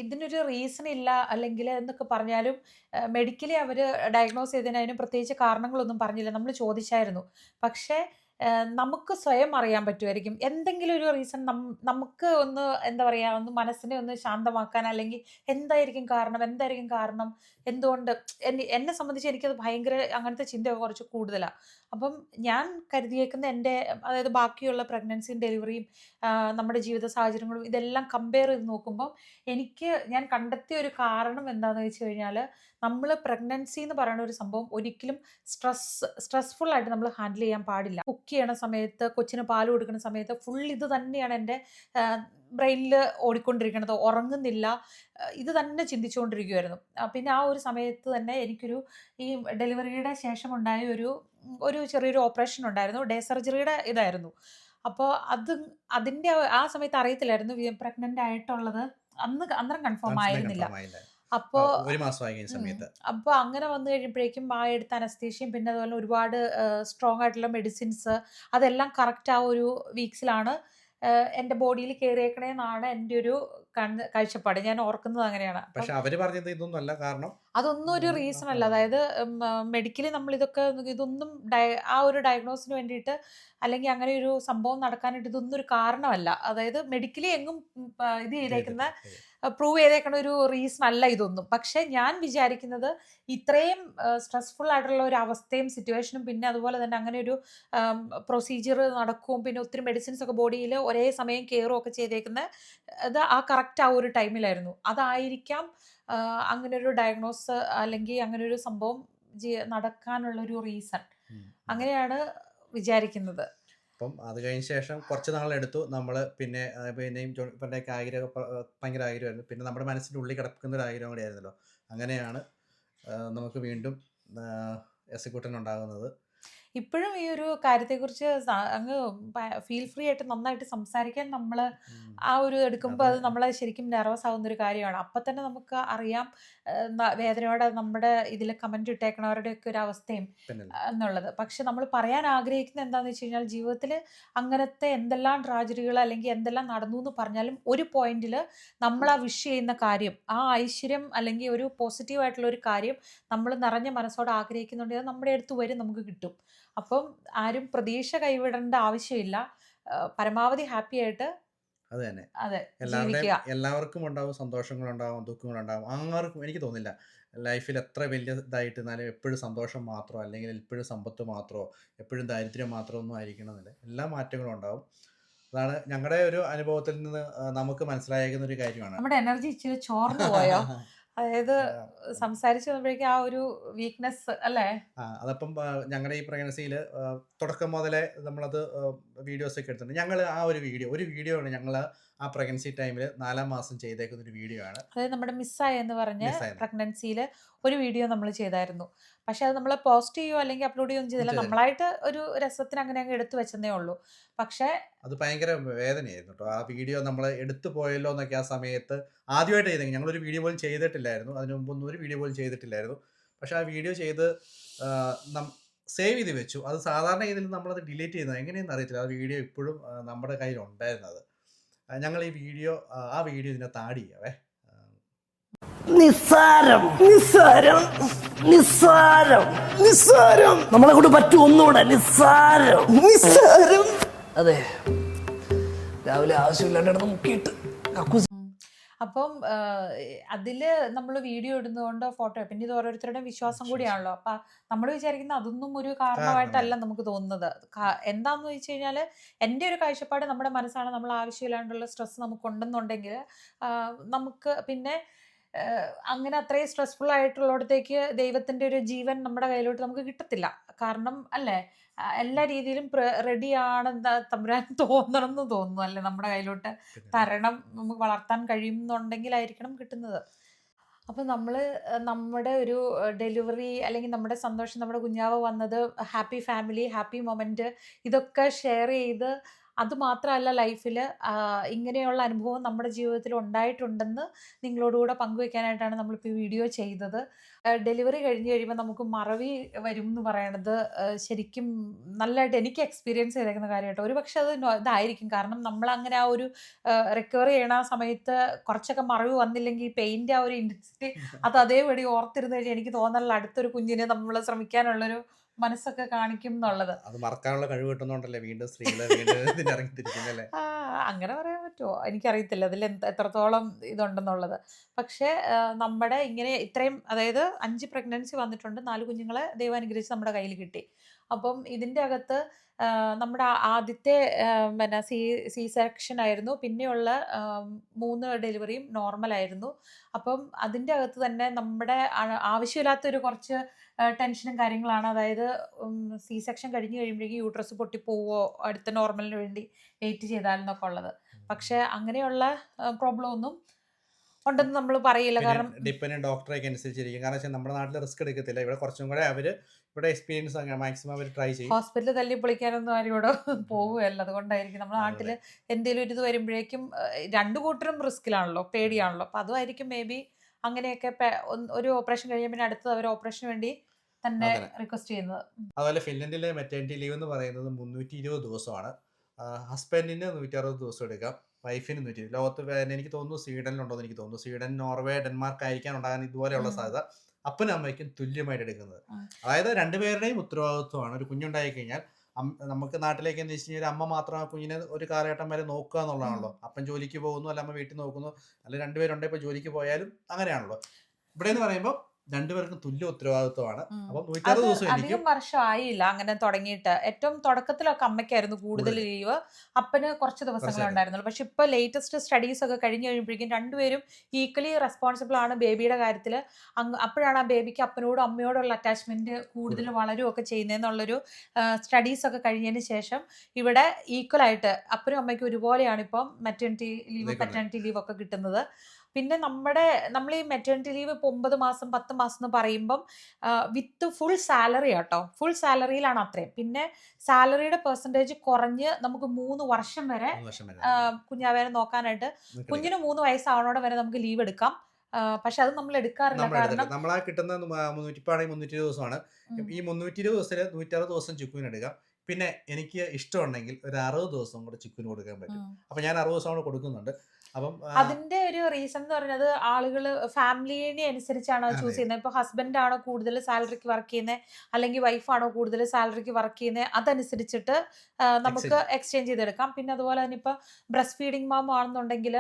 ഇതിനൊരു റീസൺ ഇല്ല അല്ലെങ്കിൽ എന്നൊക്കെ പറഞ്ഞാലും മെഡിക്കലി അവർ ഡയഗ്നോസ് ചെയ്തതിന് അതിന് പ്രത്യേകിച്ച് കാരണങ്ങളൊന്നും പറഞ്ഞില്ല നമ്മൾ ചോദിച്ചായിരുന്നു പക്ഷേ നമുക്ക് സ്വയം അറിയാൻ പറ്റുമായിരിക്കും. എന്തെങ്കിലും ഒരു റീസൺ നമുക്ക് ഒന്ന് എന്താ പറയുക ഒന്ന് മനസ്സിനെ ഒന്ന് ശാന്തമാക്കാൻ അല്ലെങ്കിൽ എന്തായിരിക്കും കാരണം എന്തായിരിക്കും കാരണം എന്തുകൊണ്ട്? എന്നെ സംബന്ധിച്ച് എനിക്കത് ഭയങ്കര അങ്ങനത്തെ ചിന്ത കുറച്ച് കൂടുതലാണ് അപ്പം ഞാൻ കരുതിയേക്കുന്ന എന്റെ അതായത് ബാക്കിയുള്ള പ്രഗ്നൻസിയും ഡെലിവറിയും നമ്മുടെ ജീവിത സാഹചര്യങ്ങളും ഇതെല്ലാം കമ്പയർ ചെയ്ത് നോക്കുമ്പോൾ എനിക്ക് ഞാൻ കണ്ടെത്തിയ ഒരു കാരണം എന്താണെന്ന് വെച്ച് കഴിഞ്ഞാൽ നമ്മൾ പ്രഗ്നൻസി എന്ന് പറയുന്ന ഒരു സംഭവം ഒരിക്കലും സ്ട്രെസ് സ്ട്രെസ്ഫുൾ ആയിട്ട് നമ്മൾ ഹാൻഡിൽ ചെയ്യാൻ പാടില്ല. കുക്ക് ചെയ്യണ സമയത്ത് കൊച്ചിന് പാൽ കൊടുക്കുന്ന സമയത്ത് ഫുൾ ഇത് തന്നെയാണ് എന്റെ ബ്രെയിനിൽ ഓടിക്കൊണ്ടിരിക്കുന്നത് ഉറങ്ങുന്നില്ല. ഇത് തന്നെ ചിന്തിച്ചുകൊണ്ടിരിക്കുമായിരുന്നു പിന്നെ ആ ഒരു സമയത്ത് തന്നെ എനിക്കൊരു ഈ ഡെലിവറിയുടെ ശേഷം ഉണ്ടായ ഒരു ഒരു ചെറിയൊരു ഓപ്പറേഷൻ ഉണ്ടായിരുന്നു. ഡേ സർജറിയുടെ ഇതായിരുന്നു. അപ്പോൾ അത് അതിന്റെ ആ സമയത്ത് അറിയത്തില്ലായിരുന്നു. പ്രഗ്നന്റ് ആയിട്ടുള്ളത് അന്ന് അന്നേരം കൺഫേം ആയിരുന്നില്ല. അപ്പോൾ ഒരു മാസം സമയത്ത്. അപ്പോൾ അങ്ങനെ വന്നു കഴിയുമ്പോഴേക്കും ആ എടുത്ത അനസ്തീഷ്യയും പിന്നെ അതുപോലെ ഒരുപാട് സ്ട്രോങ് ആയിട്ടുള്ള മെഡിസിൻസ് അതെല്ലാം കറക്റ്റ് ആ ഒരു വീക്സിലാണ് എന്റെ ബോഡിയിൽ കയറിയേക്കണേന്നാണ് എന്റെ ഒരു കണ്ണ് കാഴ്ചപ്പാട്. ഞാൻ ഓർക്കുന്നത് അങ്ങനെയാണ്. പക്ഷെ അവർ പറഞ്ഞത് ഇതൊന്നും അല്ല. കാരണം അതൊന്നും ഒരു റീസൺ അല്ല. അതായത് മെഡിക്കലി നമ്മൾ ഇതൊക്കെ ഇതൊന്നും ആ ഒരു ഡയഗ്നോസിന് വേണ്ടിയിട്ട് അല്ലെങ്കിൽ അങ്ങനെ ഒരു സംഭവം നടക്കാനായിട്ട് ഇതൊന്നും ഒരു കാരണമല്ല. അതായത് മെഡിക്കലി എങ്ങും ഇത് ചെയ്തേക്കുന്ന പ്രൂവ് ചെയ്തേക്കുന്ന ഒരു റീസൺ അല്ല ഇതൊന്നും. പക്ഷെ ഞാൻ വിചാരിക്കുന്നത് ഇത്രയും സ്ട്രെസ്ഫുൾ ആയിട്ടുള്ള ഒരു അവസ്ഥയും സിറ്റുവേഷനും പിന്നെ അതുപോലെ തന്നെ അങ്ങനെ ഒരു പ്രൊസീജിയർ നടക്കും. പിന്നെ ഒത്തിരി മെഡിസിൻസ് ഒക്കെ ബോഡിയിൽ ഒരേ സമയം കെയറും ഒക്കെ ചെയ്തേക്കുന്ന അത് ആ കറക്റ്റ് ആ ഒരു ടൈമിലായിരുന്നു. അതായിരിക്കാം അങ്ങനെ ഒരു ഡയഗ്നോസ് അല്ലെങ്കിൽ അങ്ങനെ ഒരു സംഭവം നടക്കാനുള്ള ഒരു റീസൺ അങ്ങനെയാണ് വിചാരിക്കുന്നത്. അപ്പം അത് കഴിഞ്ഞ ശേഷം കുറച്ച് നാളെടുത്തു നമ്മൾ പിന്നെ പിന്നെയും ജോണിപ്പന്റെയൊക്കെ ആഗ്രഹം ഭയങ്കര ആഗ്രഹമായിരുന്നു. പിന്നെ നമ്മുടെ മനസ്സിന്റെ ഉള്ളിൽ കിടക്കുന്ന ഒരു ആഗ്രഹം കൂടി ആയിരുന്നല്ലോ. അങ്ങനെയാണ് നമുക്ക് വീണ്ടും എക്സിക്യൂട്ടൻ ഉണ്ടാകുന്നത്. ഇപ്പോഴും ഈ ഒരു കാര്യത്തെക്കുറിച്ച് സ- അങ്ങ് ഫീൽ ഫ്രീ ആയിട്ട് നന്നായിട്ട് സംസാരിക്കാൻ നമ്മൾ ഉം. ആ ഒരു എടുക്കുമ്പോൾ അതെ. അത് നമ്മളെ ശരിക്കും നെർവസ് ആവുന്ന ഒരു കാര്യമാണ്. അപ്പം തന്നെ നമുക്ക് അറിയാം ഏഹ്, ന- വേദനയോടെ നമ്മുടെ ഇതിൽ കമന്റ് ഇട്ടേക്കണവരുടെയൊക്കെ ഒരു അവസ്ഥയും പിന്നല്ല. ആ, എന്നുള്ളത്. പക്ഷെ നമ്മൾ പറയാൻ ആഗ്രഹിക്കുന്നത് എന്താണെന്ന് വെച്ച് കഴിഞ്ഞാൽ ജീവിതത്തിൽ അങ്ങനത്തെ എന്തെല്ലാം ട്രാജഡികൾ അല്ലെങ്കിൽ എന്തെല്ലാം നടന്നു എന്ന് പറഞ്ഞാലും ഒരു പോയിന്റിൽ നമ്മൾ ആ വിഷ് ചെയ്യുന്ന കാര്യം ആ ഐശ്വര്യം അല്ലെങ്കിൽ ഒരു പോസിറ്റീവ് ആയിട്ടുള്ള ഒരു കാര്യം നമ്മൾ നിറഞ്ഞ മനസ്സോടെ ആഗ്രഹിക്കുന്നുണ്ടെങ്കിൽ അത് നമ്മുടെ അടുത്ത് വരും നമുക്ക് കിട്ടും. അപ്പം ആരും പ്രതീക്ഷ കൈവിടേണ്ട ആവശ്യമില്ല. പരമാവധി ഹാപ്പി ആയിട്ട് അത് തന്നെ. അതെ എല്ലാവരുടെയും എല്ലാവർക്കും ഉണ്ടാവും സന്തോഷങ്ങളുണ്ടാവും ദുഃഖങ്ങളുണ്ടാവും. ആർക്കും എനിക്ക് തോന്നില്ല ലൈഫിൽ എത്ര വലിയ ഇതായിട്ട് എന്നാലും എപ്പോഴും സന്തോഷം മാത്രമോ അല്ലെങ്കിൽ എപ്പോഴും സമ്പത്ത് മാത്രമോ എപ്പോഴും ദാരിദ്ര്യം മാത്രമോ ഒന്നും ആയിരിക്കണമെന്നില്ല എല്ലാ മാറ്റങ്ങളും ഉണ്ടാവും. അതാണ് ഞങ്ങളുടെ ഒരു അനുഭവത്തിൽ നിന്ന് നമുക്ക് മനസ്സിലായേക്കുന്ന ഒരു കാര്യമാണ്. നമ്മുടെ എനർജി ഇച്ചിരി ചോർന്നു പോയോ? അതായത് സംസാരിച്ചു വന്നപ്പോഴേക്കും ആ ഒരു വീക്ക്നെസ് അല്ലേ? അതപ്പം ഞങ്ങളുടെ ഈ പ്രഗ്നൻസിയിൽ തുടക്കം മുതലേ നമ്മളത് വീഡിയോസ് ഒക്കെ എടുത്തിട്ടുണ്ട്. ഞങ്ങൾ ആ ഒരു വീഡിയോ ഒരു വീഡിയോ ആണ് ഞങ്ങൾ ആ പ്രഗ്നൻസി ടൈമിൽ നാലാം മാസം ചെയ്തേക്കുന്ന ഒരു വീഡിയോ ആണ്. അതായത് നമ്മുടെ മിസ്സായ എന്ന് പറഞ്ഞ. പ്രഗ്നൻസിയിൽ ഒരു വീഡിയോ നമ്മൾ ചെയ്തായിരുന്നു. പക്ഷെ അത് നമ്മൾ പോസ്റ്റ് ചെയ്യുകയോ അല്ലെങ്കിൽ അപ്ലോഡ് ചെയ്യുകയും ചെയ്തില്ല. നമ്മളായിട്ട് ഒരു രസത്തിന് അങ്ങനെ അങ്ങ് എടുത്തു വെച്ചതേ ഉള്ളൂ. പക്ഷേ അത് ഭയങ്കര വേദനയായിരുന്നു കേട്ടോ ആ വീഡിയോ നമ്മൾ എടുത്തു പോയല്ലോ എന്നൊക്കെ ആ സമയത്ത് ആദ്യമായിട്ട് ചെയ്തെങ്കിൽ ഞങ്ങളൊരു വീഡിയോ പോലും ചെയ്തിട്ടില്ലായിരുന്നു. അതിന് മുമ്പൊന്നും ഒരു വീഡിയോ പോലും ചെയ്തിട്ടില്ലായിരുന്നു. പക്ഷെ ആ വീഡിയോ ചെയ്ത് സേവ് ചെയ്ത് വെച്ചു. അത് സാധാരണ ഇതിൽ നമ്മളത് ഡിലീറ്റ് ചെയ്യുന്നത് എങ്ങനെയെന്ന് അറിയത്തില്ല. ആ വീഡിയോ ഇപ്പോഴും നമ്മുടെ കയ്യിൽ ഉണ്ടായിരുന്നത് ഞങ്ങൾ ഈ വീഡിയോ ആ വീഡിയോ ഇതിനെ ആഡ് ചെയ്യാവേ. നിസ്സാരം. നിസ്സാരം. നിസ്സാരം. നിസ്സാരം. നമ്മളെ കൊണ്ട് പറ്റും ഒന്നുകൂടെ. നിസ്സാരം. നിസ്സാരം. അതെ. രാവിലെ ആവശ്യമില്ലാണ്ട് മുക്കിയിട്ട് കക്കൂസ് അപ്പം അതിൽ നമ്മൾ വീഡിയോ ഇടുന്നതുകൊണ്ട് ഫോട്ടോ പിന്നെ ഇത് ഓരോരുത്തരുടെയും വിശ്വാസം കൂടിയാണല്ലോ. അപ്പൊ നമ്മൾ വിചാരിക്കുന്ന അതൊന്നും ഒരു കാരണമായിട്ടല്ല നമുക്ക് തോന്നുന്നത്. എന്താന്ന് വെച്ച് കഴിഞ്ഞാൽ എന്റെ ഒരു കാഴ്ചപ്പാട് നമ്മുടെ മനസ്സാണ് നമ്മൾ ആവശ്യമില്ലാണ്ടുള്ള സ്ട്രെസ് നമുക്ക് ഉണ്ടെന്നുണ്ടെങ്കിൽ നമുക്ക് പിന്നെ അങ്ങനെ അത്രയും സ്ട്രെസ്ഫുൾ ആയിട്ടുള്ളിടത്തേക്ക് ദൈവത്തിന്റെ ഒരു ജീവൻ നമ്മുടെ കയ്യിലോട്ട് നമുക്ക് കിട്ടത്തില്ല. കാരണം അല്ലേ? എല്ലാ രീതിയിലും റെഡി ആണെന്ന് തമ്പുരാൻ തോന്നണം എന്ന് തോന്നുന്നു അല്ലേ? നമ്മുടെ കയ്യിലോട്ട് തരണം നമുക്ക് വളർത്താൻ കഴിയുന്നുണ്ടെങ്കിലായിരിക്കണം കിട്ടുന്നത്. അപ്പോൾ നമ്മൾ നമ്മുടെ ഒരു ഡെലിവറി അല്ലെങ്കിൽ നമ്മുടെ സന്തോഷം നമ്മുടെ കുഞ്ഞാവ് വന്നത് ഹാപ്പി ഫാമിലി ഹാപ്പി മൊമെന്റ് ഇതൊക്കെ ഷെയർ ചെയ്ത് അത് മാത്രമല്ല ലൈഫിൽ ഇങ്ങനെയുള്ള അനുഭവം നമ്മുടെ ജീവിതത്തിൽ ഉണ്ടായിട്ടുണ്ടെന്ന് നിങ്ങളോടുകൂടെ പങ്കുവെക്കാനായിട്ടാണ് നമ്മളിപ്പോൾ ഈ വീഡിയോ ചെയ്തത്. ഡെലിവറി കഴിഞ്ഞ് കഴിയുമ്പോൾ നമുക്ക് മറവി വരും എന്ന് പറയണത് ശരിക്കും നല്ലതായിട്ട് എനിക്ക് എക്സ്പീരിയൻസ് ചെയ്തേക്കുന്ന കാര്യമായിട്ട് ഒരു പക്ഷെ അത് ഇതായിരിക്കും. കാരണം നമ്മൾ അങ്ങനെ ആ ഒരു റിക്കവർ ചെയ്യണ ആ സമയത്ത് കുറച്ചൊക്കെ മറവ് വന്നില്ലെങ്കിൽ പെയിന്റെ ആ ഒരു ഇൻഡസ്ട്രി അത് അതേപടി ഓർത്തിരുന്ന് കഴിഞ്ഞാൽ എനിക്ക് തോന്നലുള്ള അടുത്തൊരു കുഞ്ഞിനെ നമ്മൾ ശ്രമിക്കാനുള്ളൊരു മനസ്സൊക്കെ കാണിക്കും എന്നുള്ളത്. അത് മറക്കാനുള്ള കഴിവ് കിട്ടുന്നോണ്ടല്ലേ വീണ്ടും സ്ത്രീകളെ അങ്ങനെ പറയാൻ പറ്റുമോ എനിക്കറിയത്തില്ല അതിൽ എന്ത് എത്രത്തോളം ഇതുണ്ടെന്നുള്ളത്. പക്ഷേ നമ്മുടെ ഇങ്ങനെ ഇത്രയും അതായത് അഞ്ച് പ്രഗ്നൻസി വന്നിട്ടുണ്ട്. നാല് കുഞ്ഞുങ്ങളെ ദൈവം അനുഗ്രഹിച്ച് നമ്മുടെ കയ്യിൽ കിട്ടി. അപ്പം ഇതിന്റെ അകത്ത് നമ്മുടെ ആദ്യത്തെ പിന്നെ സി സി സെക്ഷൻ ആയിരുന്നു. പിന്നെയുള്ള മൂന്ന് ഡെലിവറിയും നോർമൽ ആയിരുന്നു. അപ്പം അതിന്റെ അകത്ത് തന്നെ നമ്മുടെ ആവശ്യമില്ലാത്തൊരു കുറച്ച് ടെൻഷനും കാര്യങ്ങളാണ്. അതായത് സി സെക്ഷൻ കഴിഞ്ഞ് കഴിയുമ്പോഴേക്കും യൂട്രസ് പൊട്ടിപ്പോവോ? അടുത്ത നോർമലിന് വേണ്ടി വെയിറ്റ് ചെയ്താലെന്നൊക്കെ ഉള്ളത്. പക്ഷെ അങ്ങനെയുള്ള പ്രോബ്ലം ഒന്നും ഉണ്ടെന്ന് നമ്മൾ പറയില്ല. കാരണം ഡിപ്പെൻഡ് ഡോക്ടറേക്ക് അനുസരിച്ചിരിക്കും. കാരണം വെച്ചാൽ നമ്മുടെ നാട്ടിൽ റിസ്ക് എടുക്കത്തില്ല. ഇവിടെ കുറച്ചും കൂടെ അവർ ഇവിടെ എക്സ്പീരിയൻസ് മാക്സിമം അവർ ട്രൈ ചെയ്യും. ഹോസ്പിറ്റലിൽ തല്ലി പൊളിക്കാനൊന്നും ആരും ഇവിടെ പോവുകയല്ല. അതുകൊണ്ടായിരിക്കും നമ്മുടെ നാട്ടിൽ എന്തെങ്കിലും ഒരു ഇത് വരുമ്പോഴേക്കും രണ്ടു കൂട്ടരും റിസ്കിലാണല്ലോ പേടിയാണല്ലോ. അപ്പം അതുമായിരിക്കും മേ ബി അങ്ങനെയൊക്കെ ഒരു ഓപ്പറേഷൻ കഴിയുമ്പോൾ പിന്നെ അടുത്തത് അവർ ഓപ്പറേഷന് വേണ്ടി തന്നെ റിക്വസ്റ്റ് ചെയ്യുന്നത്. അതുപോലെ ഫിൻലൻഡിലെ മെറ്റേണിറ്റി ലീവ് എന്ന് പറയുന്നത് മുന്നൂറ്റി ഇരുപത് ദിവസമാണ് ഹസ്ബൻഡിന് നൂറ്റി അറുപത് ദിവസം എടുക്കാം. വൈഫിന് നൂറ്റി ലോകത്ത് എനിക്ക് തോന്നുന്നു സ്വീഡനിലുണ്ടോ എന്ന് എനിക്ക് തോന്നുന്നു. സ്വീഡൻ നോർവേ ഡെൻമാർക്ക് ആയിരിക്കാൻ ഉണ്ടാകാൻ ഇതുപോലെയുള്ള സാധ്യത. അപ്പനും അമ്മയ്ക്കും തുല്യമായിട്ട് എടുക്കുന്നത്. അതായത് രണ്ടുപേരുടെയും ഉത്തരവാദിത്വമാണ് ഒരു കുഞ്ഞുണ്ടായി കഴിഞ്ഞാൽ. നമുക്ക് നാട്ടിലേക്ക് എന്ന് വെച്ച് കഴിഞ്ഞാൽ അമ്മ മാത്രം ആ കുഞ്ഞിനെ ഒരു കാലഘട്ടം വരെ നോക്കുക എന്നുള്ളതാണല്ലോ. അപ്പൻ ജോലിക്ക് പോകുന്നു അല്ല അമ്മ വീട്ടിൽ നോക്കുന്നു അല്ലെങ്കിൽ രണ്ടുപേരുണ്ടെങ്കിൽ ഇപ്പൊ ജോലിക്ക് പോയാലും അങ്ങനെയാണല്ലോ. ഇവിടെ എന്ന് പറയുമ്പോൾ രണ്ടുപേർക്കും തുല്യ ഉത്തരവാദിത്വമാണ്. അപ്പൊ നൂറ്റാറ് ദിവസം അധികം വർഷം ആയില്ല അങ്ങനെ തുടങ്ങിയിട്ട്. ഏറ്റവും തുടക്കത്തിലൊക്കെ അമ്മയ്ക്കായിരുന്നു കൂടുതൽ. ലീവ്. അപ്പന് കുറച്ച് ദിവസങ്ങൾ. ഉണ്ടായിരുന്നുള്ളൂ. പക്ഷെ ഇപ്പൊ ലേറ്റസ്റ്റ് സ്റ്റഡീസ് ഒക്കെ കഴിഞ്ഞ് കഴിയുമ്പോഴേക്കും രണ്ടുപേരും ഈക്വലി റെസ്പോൺസിബിൾ ആണ് ബേബിയുടെ കാര്യത്തിൽ. അപ്പോഴാണ് ആ ബേബിക്ക് അപ്പനോടും അമ്മയോടുള്ള അറ്റാച്ച്മെന്റ് കൂടുതൽ വളരുമൊക്കെ ചെയ്യുന്നതെന്നുള്ളൊരു സ്റ്റഡീസ് ഒക്കെ കഴിഞ്ഞതിന് ശേഷം ഇവിടെ ഈക്വൽ ആയിട്ട് അപ്പനും അമ്മയ്ക്കും ഒരുപോലെയാണ് ഇപ്പം മെറ്റേണിറ്റി ലീവ്. പെറ്റേണിറ്റി ലീവ് ഒക്കെ കിട്ടുന്നത്. പിന്നെ നമ്മുടെ നമ്മൾ ഈ മെറ്റേണിറ്റി ലീവ് ഇപ്പോൾ ഒമ്പത് മാസം പത്ത് മാസം എന്ന് പറയുമ്പം വിത്ത് ഫുൾ സാലറി ആട്ടോ. ഫുൾ സാലറിയിലാണ് അത്രയും. പിന്നെ സാലറിയുടെ പെർസെന്റേജ് കുറഞ്ഞ് നമുക്ക് മൂന്ന് വർഷം വരെ ആ, കുഞ്ഞാവേനെ നോക്കാനായിട്ട് കുഞ്ഞിന് മൂന്ന് വയസ്സാവണോടെ വരെ നമുക്ക് ലീവ് എടുക്കാം. പക്ഷെ അത് നമ്മൾ എടുക്കാറില്ല കാരണം നമ്മൾ നമ്മളാ കിട്ടുന്ന മുന്നൂറ്റി ആണെങ്കിൽ മുന്നൂറ്റി ഇരുപത് ദിവസമാണ്. ഈ മുന്നൂറ്റി ഇരുപത് ദിവസത്തിൽ നൂറ്ററുപത് ദിവസം ചുക്കുവിന് എടുക്കാം പിന്നെ എനിക്ക് ഇഷ്ടമുണ്ടെങ്കിൽ ഒരു അറുപത് ദിവസം കൂടെ ചുക്കുവിന് കൊടുക്കാൻ പറ്റും. അപ്പൊ ഞാൻ അറുപത് ദിവസം കൂടെ കൊടുക്കുന്നുണ്ട്. അപ്പം അതിന്റെ ഒരു റീസൺ എന്ന് പറയുന്നത് ആളുകൾ ഫാമിലിനെ അനുസരിച്ചാണ് അത് ചൂസ് ചെയ്യുന്നത്. ഇപ്പൊ ഹസ്ബൻഡ് ആണോ കൂടുതൽ സാലറിക്ക് വർക്ക് ചെയ്യുന്നത് അല്ലെങ്കിൽ വൈഫാണോ കൂടുതൽ സാലറിക്ക് വർക്ക് ചെയ്യുന്നത് അതനുസരിച്ചിട്ട് നമുക്ക് എക്സ്ചേഞ്ച് ചെയ്തെടുക്കാം. പിന്നെ അതുപോലെ തന്നെ ഇപ്പൊ ബ്രസ്റ്റ് ഫീഡിങ് മാം ആണെന്നുണ്ടെങ്കിൽ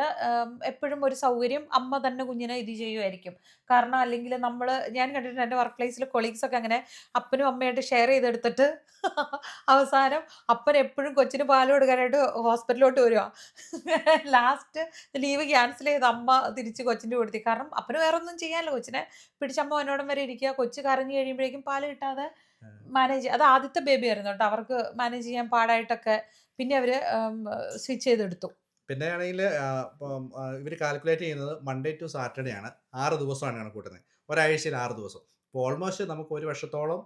എപ്പോഴും ഒരു സൗകര്യം അമ്മ തന്നെ കുഞ്ഞിനെ ഇത് ചെയ്യുമായിരിക്കും കാരണം അല്ലെങ്കിൽ നമ്മൾ ഞാൻ കണ്ടിട്ടുണ്ട് എന്റെ വർക്ക് പ്ലേസിൽ കൊളീഗ്സ് ഒക്കെ അങ്ങനെ അപ്പനും അമ്മയായിട്ട് ഷെയർ ചെയ്തെടുത്തിട്ട് അവസാനം അപ്പൻ എപ്പോഴും കൊച്ചിന് പാൽ കൊടുക്കാനായിട്ട് ഹോസ്പിറ്റലിലോട്ട് വരിക ലാസ്റ്റ് ലീവ് ക്യാൻസൽ ചെയ്ത് അമ്മ തിരിച്ച് കൊച്ചിന്റെ കൊടുത്തി കാരണം അപ്പന് വേറെ ഒന്നും ചെയ്യാനല്ലോ. കൊച്ചിനെ പിടിച്ചമ്മ എന്നോടം വരെ ഇരിക്കുക. കൊച്ച് കരഞ്ഞു കഴിയുമ്പോഴേക്കും പാൽ കിട്ടാതെ മാനേജ് അത് ആദ്യത്തെ ബേബി ആയിരുന്നു കേട്ടോ. അവർക്ക് മാനേജ് ചെയ്യാൻ പാടായിട്ടൊക്കെ പിന്നെ അവർ സ്വിച്ച് ചെയ്തെടുത്തു. പിന്നെ ആണെങ്കിൽ ഇവർ കാൽക്കുലേറ്റ് ചെയ്യുന്നത് മൺഡേ ടു സാറ്റർഡേ ആണ്. ആറ് ദിവസമാണ് കണക്കൂട്ടുന്നത് ഒരാഴ്ചയിൽ ആറ് ദിവസം. അപ്പോൾ ഓൾമോസ്റ്റ് നമുക്ക് ഒരു വർഷത്തോളം